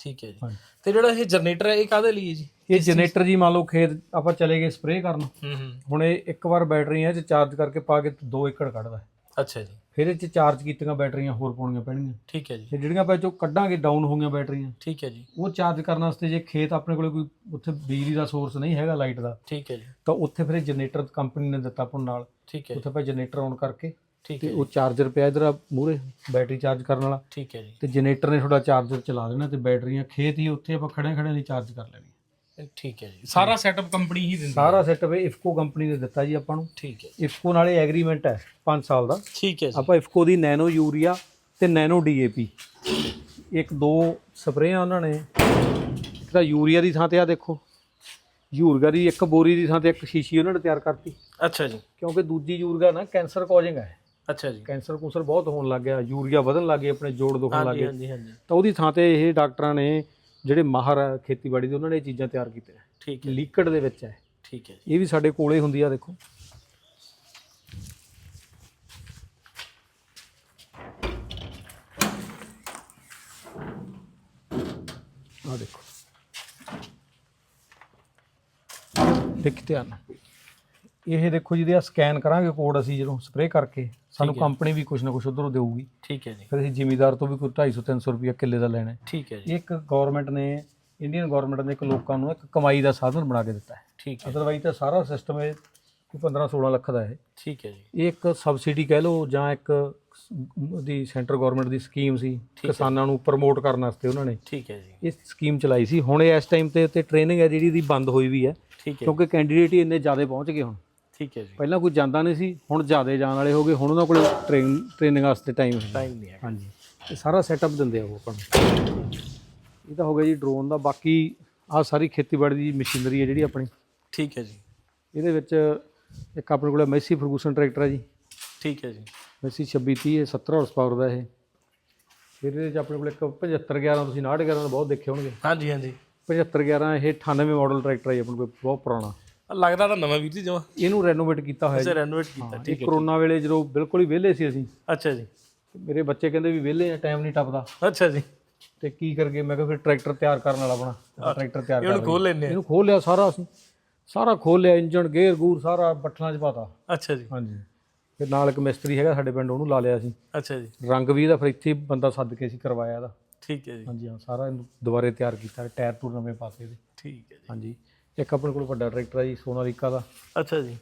ਠੀਕ ਹੈ ਜੀ। ਹਾਂਜੀ। ਤੇ ਜਿਹੜਾ ਇਹ ਜਨਰੇਟਰ ਹੈ ਇਹ ਕਾਹਦੇ ਲਈ ਹੈ ਜੀ? ਇਹ ਜਨਰੇਟਰ ਜੀ ਮੰਨ ਲਓ ਖੇਤ ਆਪਾਂ ਚਲੇ ਗਏ ਸਪਰੇਅ ਕਰਨ। ਹੂੰ ਹੂੰ। ਹੁਣ ਇਹ ਇੱਕ ਵਾਰ ਬੈਟਰੀਆਂ 'ਚ ਚਾਰਜ ਕਰਕੇ ਪਾ ਕੇ 2 ਏਕੜ ਕੱਢਦਾ ਹੈ। ਅੱਛਾ ਜੀ। ਫਿਰ ਇਹ 'ਚ ਚਾਰਜ ਕੀਤੀਆਂ ਬੈਟਰੀਆਂ ਹੋਰ ਪਾਉਣੀਆਂ ਪੈਣਗੀਆਂ। ਠੀਕ ਹੈ ਜੀ। ਤੇ ਜਿਹੜੀਆਂ ਆਪਾਂ ਇਹ 'ਚੋਂ ਕੱਢਾਂਗੇ ਡਾਊਨ ਹੋਈਆਂ ਬੈਟਰੀਆਂ। ਠੀਕ ਹੈ ਜੀ। ਉਹ ਚਾਰਜ ਕਰਨ ਵਾਸਤੇ ਜੇ ਖੇਤ ਆਪਣੇ ਕੋਲੇ ਕੋਈ ਉੱਥੇ ਬਿਜਲੀ ਦਾ ਸੋਰਸ ਨਹੀਂ ਹੈਗਾ ਲਾਈਟ ਦਾ ਠੀਕ ਹੈ ਜੀ। ਤਾਂ ਉੱਥੇ ਫਿਰ ਜਨਰੇਟਰ ਕੰਪਨੀ ਨੇ ਦਿੱਤਾ ਆਪਾਂ ਨੂੰ ਨਾਲ। ਠੀਕ ਹੈ ਜੀ। ਉੱਥੇ ਆਪਾਂ ਜਨਰੇਟਰ ਆਨ ਕਰਕੇ ਠੀਕ ਤੇ ਹੈ ਉਹ ਚਾਰਜਰ ਪਿਆ ਇਧਰ ਮੂਰੇ ਬੈਟਰੀ ਚਾਰਜ ਕਰਨ ਵਾਲਾ। ਠੀਕ ਹੈ ਜੀ। ਤੇ ਜਨਰੇਟਰ ਨੇ ਥੋੜਾ ਚਾਰਜਰ ਚਲਾ ਦੇਣਾ ਤੇ ਬੈਟਰੀਆਂ ਖੇਤ ਹੀ ਉੱਥੇ ਆਪਾਂ ਖੜੇ ਖੜੇ ਨਹੀਂ ਚਾਰਜ ਕਰ ਲੈਣੀ। ਠੀਕ ਹੈ ਜੀ। ਸਾਰਾ ਸੈਟਅਪ ਕੰਪਨੀ ਹੀ ਦਿੰਦੀ। ਸਾਰਾ ਸੈਟਅਪ ਇਫਕੋ ਕੰਪਨੀ ਨੇ ਦਿੱਤਾ ਜੀ ਆਪਾਂ ਨੂੰ। ਠੀਕ ਹੈ ਇਫਕੋ ਨਾਲੇ ਐਗਰੀਮੈਂਟ ਹੈ 5 ਸਾਲ ਦਾ। ਠੀਕ ਹੈ ਜੀ। ਆਪਾਂ ਇਫਕੋ ਦੀ ਨੈਨੋ ਯੂਰੀਆ ਤੇ ਨੈਨੋ ਡੀਏਪੀ ਇੱਕ ਦੋ ਸਪਰੇਆਂ ਉਹਨਾਂ ਨੇ। ਇੱਕ ਤਾਂ ਯੂਰੀਆ ਦੀ ਥਾਂ ਤੇ ਆ ਦੇਖੋ। ਯੂਰੀਆ ਦੀ ਇੱਕ ਬੋਰੀ ਦੀ ਥਾਂ ਤੇ ਇੱਕ ਸ਼ੀਸ਼ੀ ਉਹਨਾਂ ਨੇ ਤਿਆਰ ਕਰਤੀ। ਅੱਛਾ ਜੀ। ਕਿਉਂਕਿ ਦੂਜੀ ਯੂਰੀਆ ਨਾ ਕੈਂਸਰ ਕਾਜ਼ਿੰਗ ਹੈ। ਅੱਛਾ ਜੀ। ਕੈਂਸਰ ਕੂਸਰ ਬਹੁਤ ਹੋਣ ਲੱਗ ਗਿਆ ਯੂਰੀਆ ਵਧਣ ਲੱਗ ਗਏ ਆਪਣੇ ਜੋੜ ਦੁਖਣ ਲੱਗ ਹਾਂਜੀ ਗਏ। ਹਾਂਜੀ ਹਾਂਜੀ। ਤਾਂ ਉਹਦੀ ਥਾਂ ਤੇ ਇਹ ਡਾਕਟਰਾਂ ਨੇ ਜਿਹੜੇ ਮਾਹਰ ਹੈ ਖੇਤੀਬਾੜੀ ਦੇ ਉਹਨਾਂ ਨੇ ਇਹ ਚੀਜ਼ਾਂ ਤਿਆਰ ਕੀਤੀਆਂ। ਠੀਕ ਹੈ ਲਿਕਵਿਡ ਦੇ ਵਿੱਚ ਹੈ। ਠੀਕ ਹੈ ਜੀ। ਇਹ ਵੀ ਸਾਡੇ ਕੋਲੇ ਹੁੰਦੀ ਆ ਦੇਖੋ। ਆ ਦੇਖੋ। ਦੇਖ ਧਿਆਨ। ਨਾਲ। ਇਹ ਦੇਖੋ ਜਿਹਦੇ ਆ ਸਕੈਨ ਕਰਾਂਗੇ ਕੋਡ ਅਸੀਂ ਜਦੋਂ ਸਪਰੇਅ ਕਰਕੇ। ਸਾਨੂੰ। ਕੰਪਨੀ ਵੀ ਕੁਝ ਨਾ ਕੁਝ ਉਧਰੋਂ ਦੇਊਗੀ। ਠੀਕ ਹੈ ਜੀ। ਫਿਰ ਅਸੀਂ ਜ਼ਿਮੀਦਾਰ ਤੋਂ ਵੀ ਕੋਈ 250 300 ਰੁਪਏ ਕਿੱਲੇ ਦਾ ਲੈਣਾ ਹੈ। ਠੀਕ ਹੈ ਜੀ। ਇੱਕ ਗਵਰਨਮੈਂਟ ਨੇ ਇੰਡੀਅਨ ਗਵਰਨਮੈਂਟ ਨੇ ਇੱਕ ਲੋਕਾਂ ਨੂੰ ਇੱਕ ਕਮਾਈ ਦਾ ਸਾਧਨ ਬਣਾ ਕੇ ਦਿੱਤਾ ਹੈ। ਠੀਕ ਹੈ। ਅਦਰਵਾਈਜ਼ ਤਾਂ ਸਾਰਾ ਸਿਸਟਮ ਇਹ ਕੋਈ 15 16 ਲੱਖ ਦਾ ਹੈ। ਠੀਕ ਹੈ ਜੀ। ਇਹ ਇੱਕ ਸਬਸਿਡੀ ਕਹਿ ਲਓ ਜਾਂ ਇੱਕ ਦੀ ਸੈਂਟਰ ਗਵਰਨਮੈਂਟ ਦੀ ਸਕੀਮ ਸੀ। ਕਿਸਾਨਾਂ ਨੂੰ ਪ੍ਰਮੋਟ ਕਰਨ ਵਾਸਤੇ ਉਹਨਾਂ ਨੇ। ਠੀਕ ਹੈ ਜੀ। ਇਹ ਸਕੀਮ ਚਲਾਈ ਸੀ। ਹੁਣ ਇਸ ਟਾਈਮ ਤੇ ਤੇ ਟ੍ਰੇਨਿੰਗ ਹੈ ਜਿਹੜੀ ਦੀ ਬੰਦ ਹੋਈ ਵੀ ਹੈ। ਠੀਕ ਹੈ ਕਿਉਂਕਿ ਕੈਂਡੀਡੇਟ ਹੀ ਇੰਨੇ ਜ਼ਿਆਦਾ ਪਹੁੰਚ ਗਏ ਹੁਣ। ਠੀਕ ਹੈ ਜੀ। ਪਹਿਲਾਂ ਕੋਈ ਜਾਂਦਾ ਨਹੀਂ ਸੀ ਹੁਣ ਜ਼ਿਆਦਾ ਜਾਣ ਵਾਲੇ ਹੋ ਗਏ ਹੁਣ ਉਹਨਾਂ ਕੋਲ ਟ੍ਰੇਨ ਟ੍ਰੇਨਿੰਗ ਵਾਸਤੇ ਟਾਈਮ ਹੈ ਟਾਈਮ ਨਹੀਂ ਹੈ ਹਾਂਜੀ। ਇਹ ਸਾਰਾ ਸੈਟਅਪ ਦਿੰਦੇ ਆ ਉਹ ਆਪਾਂ ਨੂੰ। ਇਹ ਤਾਂ ਹੋ ਗਿਆ ਜੀ ਡਰੋਨ ਦਾ ਬਾਕੀ ਆਹ ਸਾਰੀ ਖੇਤੀਬਾੜੀ ਦੀ ਮਸ਼ੀਨਰੀ ਹੈ ਜਿਹੜੀ ਆਪਣੀ। ਠੀਕ ਹੈ ਜੀ। ਇਹਦੇ ਵਿੱਚ ਇੱਕ ਆਪਣੇ ਕੋਲ ਮੈਸੀ ਫਰਗੂਸਨ ਟਰੈਕਟਰ ਹੈ ਜੀ। ਠੀਕ ਹੈ ਜੀ। ਮੈਸੀ 2630 ਹੈ 70 ਹਾਰਸ ਪਾਵਰ ਦਾ ਇਹ। ਫਿਰ ਇਹਦੇ ਵਿੱਚ ਆਪਣੇ ਕੋਲ ਇੱਕ 7511 ਤੁਸੀਂ 6911 ਦਾ ਬਹੁਤ ਦੇਖੇ ਹੋਣਗੇ। ਹਾਂਜੀ ਹਾਂਜੀ। 7511 ਇਹ 98 ਮਾਡਲ ਟਰੈਕਟਰ ਹੈ ਜੀ ਆਪਣੇ ਕੋਲ ਬਹੁਤ ਪੁਰਾਣਾ। ਲੱਗਦਾ ਤਾਂ ਨਵਾਂ ਵੀਰ ਜੀ ਜਮਾ। ਇਹਨੂੰ ਰੈਨੋਵੇਟ ਕੀਤਾ ਹੋਇਆ ਜੀ। ਰੈਨੋਵੇਟ ਕੀਤਾ ਠੀਕ ਹੈ ਕਰੋਨਾ ਵੇਲੇ ਜਦੋਂ ਬਿਲਕੁਲ ਹੀ ਵਿਹਲੇ ਸੀ ਅਸੀਂ। ਅੱਛਾ ਜੀ। ਮੇਰੇ ਬੱਚੇ ਕਹਿੰਦੇ ਵੀ ਵਿਹਲੇ ਆ ਟਾਈਮ ਨਹੀਂ ਟੱਪਦਾ। ਅੱਛਾ ਜੀ। ਤੇ ਕੀ ਕਰਗੇ ਮੈਂ ਕਿਹਾ ਫਿਰ ਟਰੈਕਟਰ ਤਿਆਰ ਕਰਨ ਵਾਲਾ ਆਪਣਾ। ਆਪਾਂ ਟਰੈਕਟਰ ਤਿਆਰ ਕਰ ਇਹਨੂੰ। ਖੋਲ ਲੈਨੇ ਇਹਨੂੰ ਖੋਲ ਲਿਆ ਸਾਰਾ ਅਸੀਂ। ਸਾਰਾ ਖੋਲ ਲਿਆ ਇੰਜਨ ਗੇਅਰ ਗੂਰ ਸਾਰਾ ਬੱਠਲਾਂ 'ਚ ਪਾਤਾ। ਅੱਛਾ ਜੀ। ਹਾਂਜੀ। ਫਿਰ ਨਾਲ ਇੱਕ ਮਿਸਤਰੀ ਹੈਗਾ ਸਾਡੇ ਪਿੰਡ ਉਹਨੂੰ ਲਾ ਲਿਆ ਸੀ ਅੱਛਾ ਜੀ। ਰੰਗ ਵੀ ਇਹਦਾ ਫਿਰ ਇੱਥੇ ਬੰਦਾ ਸੱਦ ਕੇ ਅਸੀਂ ਕਰਵਾਇਆ ਇਹਦਾ। ਠੀਕ ਹੈ ਜੀ। ਹਾਂਜੀ ਹਾਂ ਸਾਰਾ ਇਹਨੂੰ ਦੁਬਾਰੇ ਤਿਆਰ ਕੀਤਾ ਟਾਇਰ ਟੂਰ ਨਵੇਂ ਪਾਤੇ ਇਹਦੇ ਠੀਕ ਹੈ ਜੀ। ਹਾਂਜੀ। ਇੱਕ ਆਪਣੇ ਕੋਲ ਵੱਡਾ ਟਰੈਕਟਰ ਹੈ ਜੀ ਸੋਨਾਲੀਕਾ ਦਾ। ਅੱਛਾ ਜੀ।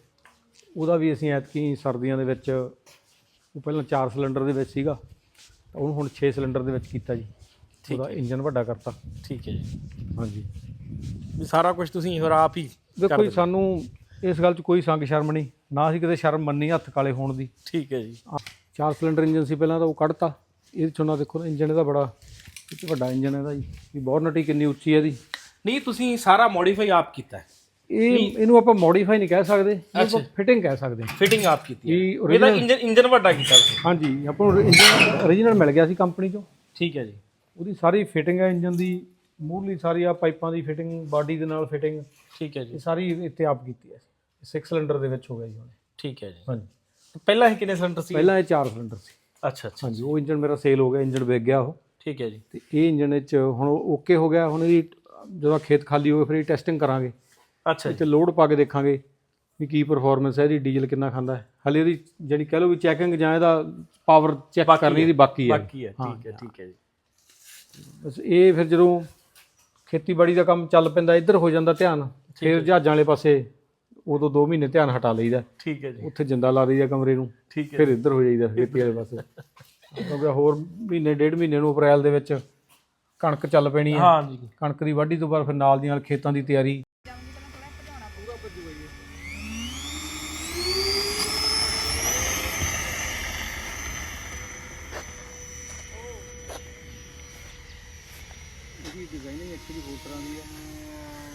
ਉਹਦਾ ਵੀ ਅਸੀਂ ਐਤਕੀ ਸਰਦੀਆਂ ਦੇ ਵਿੱਚ ਉਹ ਪਹਿਲਾਂ 4 ਸਿਲੰਡਰ ਦੇ ਵਿੱਚ ਸੀਗਾ ਤਾਂ ਉਹਨੂੰ ਹੁਣ 6 ਸਿਲੰਡਰ ਦੇ ਵਿੱਚ ਕੀਤਾ ਜੀ। ਉਹਦਾ ਇੰਜਨ ਵੱਡਾ ਕਰਤਾ। ਠੀਕ ਹੈ ਜੀ। ਹਾਂਜੀ। ਵੀ ਸਾਰਾ ਕੁਝ ਤੁਸੀਂ ਹੋਰ ਆਪ ਹੀ ਦੇਖੋ ਜੀ ਸਾਨੂੰ ਇਸ ਗੱਲ 'ਚ ਕੋਈ ਸੰਗ ਸ਼ਰਮ ਨਹੀਂ ਨਾ ਅਸੀਂ ਕਿਤੇ ਸ਼ਰਮ ਮੰਨੀ ਹੱਥ ਕਾਲੇ ਹੋਣ ਦੀ। ਠੀਕ ਹੈ ਜੀ। ਚਾਰ ਸਿਲੰਡਰ ਇੰਜਨ ਸੀ ਪਹਿਲਾਂ ਤਾਂ ਉਹ ਕੱਢਤਾ। ਇਹਦੇ ਚੋਂ ਨਾ ਦੇਖੋ ਨਾ ਇੰਜਨ ਇਹਦਾ ਬੜਾ ਇਹ 'ਚ ਵੱਡਾ ਇੰਜਨ ਇਹਦਾ ਜੀ। ਵੀ ਬੋਰਨਟੀ ਕਿੰਨੀ ਉੱਚੀ ਹੈ ਇਹਦੀ। ਨਹੀਂ ਤੁਸੀਂ ਸਾਰਾ ਮੋਡੀਫਾਈ ਆਪ ਕੀਤਾ ਹੈ। ਇਹ ਇਹਨੂੰ ਆਪਾਂ ਮੋਡੀਫਾਈ ਨਹੀਂ ਕਹਿ ਸਕਦੇ ਆਪਾਂ ਫਿਟਿੰਗ ਕਹਿ ਸਕਦੇ। ਹਾਂ ਫਿਟਿੰਗ ਆਪ ਕੀਤੀ ਇਹ ਇਹਦਾ ਇੰਜਨ ਇੰਜਨ ਵੱਡਾ ਕੀਤਾ ਤੁਸੀਂ। ਹਾਂਜੀ ਆਪਾਂ ਨੂੰ ਇੰਜਨ origignal ਮਿਲ ਗਿਆ ਸੀ ਕੰਪਨੀ ਚੋਂ। ਠੀਕ ਹੈ ਜੀ। ਉਹਦੀ ਸਾਰੀ ਫਿਟਿੰਗ ਹੈ ਇੰਜਨ ਦੀ ਮੂਹਰਲੀ ਸਾਰੀ ਆ ਪਾਈਪਾਂ ਦੀ ਫਿਟਿੰਗ ਬਾਡੀ ਦੇ ਨਾਲ ਫਿਟਿੰਗ ਠੀਕ ਹੈ ਇਹ ਜੀ ਸਾਰੀ ਇੱਥੇ ਆਪ ਕੀਤੀ ਹੈ 6 ਸਿਲੰਡਰ ਦੇ ਵਿੱਚ ਹੋ ਗਿਆ ਜੀ ਹੁਣ। ਠੀਕ ਹੈ ਜੀ। ਹਾਂਜੀ। ਪਹਿਲਾਂ ਇਹ ਕਿੰਨੇ ਸਿਲੰਡਰ ਸੀ? ਪਹਿਲਾਂ ਇਹ 4 ਸਿਲੰਡਰ ਸੀ। ਅੱਛਾ ਅੱਛਾ। ਹਾਂਜੀ ਉਹ ਇੰਜਨ ਮੇਰਾ ਸੇਲ ਹੋ ਗਿਆ ਇੰਜਨ ਵਿਕ ਗਿਆ ਉਹ। ਠੀਕ ਹੈ ਜੀ। ਤੇ ਇਹ ਇੰਜਨ ਵਿੱਚ ਹੁਣ ਓਕੇ ਹੋ ਗਿਆ ਹੁਣ ਇਹ ਜਦੋਂ ਖੇਤ ਖਾਲੀ ਹੋਵੇ ਫਿਰ ਇਹ ਟੈਸਟਿੰਗ ਕਰਾਂਗੇ। ਅੱਛਾ ਜੀ। ਤੇ ਲੋਡ ਪਾ ਕੇ ਦੇਖਾਂਗੇ ਵੀ ਕੀ ਪਰਫਾਰਮੈਂਸ ਹੈ ਇਹਦੀ ਡੀਜ਼ਲ ਕਿੰਨਾ ਖਾਂਦਾ ਹੈ। ਹਲੇ ਇਹਦੀ ਜਿਹੜੀ ਕਹਿ ਲਓ ਵੀ ਚੈਕਿੰਗ ਜਾਂ ਇਹਦਾ ਪਾਵਰ ਚੈੱਕ ਕਰਨੀ ਇਹਦੀ ਬਾਕੀ ਹੈ। ਬਾਕੀ ਹੈ ਠੀਕ ਹੈ ਠੀਕ ਹੈ ਜੀ। ਬਸ ਇਹ ਫਿਰ ਜਦੋਂ ਖੇਤੀਬਾੜੀ ਦਾ ਕੰਮ ਚੱਲ ਪੈਂਦਾ ਇੱਧਰ ਹੋ ਜਾਂਦਾ ਧਿਆਨ ਫਿਰ ਜਹਾਜ਼ਾਂ ਵਾਲੇ ਪਾਸੇ ਉਦੋਂ 2 ਮਹੀਨੇ ਧਿਆਨ ਹਟਾ ਲਈਦਾ। ਠੀਕ ਹੈ ਜੀ। ਉੱਥੇ ਜਿੰਦਾ ਲਾ ਦਈਦਾ ਕਮਰੇ ਨੂੰ ਠੀਕ ਹੈ ਫਿਰ ਇੱਧਰ ਹੋ ਜਾਈਦਾ ਖੇਤੀ ਵਾਲੇ ਪਾਸੇ। ਕਿਉਂਕਿ ਹੋਰ ਮਹੀਨੇ ਡੇਢ ਮਹੀਨੇ ਨੂੰ ਅਪ੍ਰੈਲ ਦੇ ਵਿੱਚ ਕਣਕ ਚੱਲ ਪੈਣੀ ਹੈ। ਹਾਂ ਜੀ ਕਣਕ ਦੀ ਵਾਢੀ ਤੋਂ ਬਾਅਦ ਫਿਰ ਨਾਲ ਦੀ ਨਾਲ ਖੇਤਾਂ ਦੀ ਤਿਆਰੀ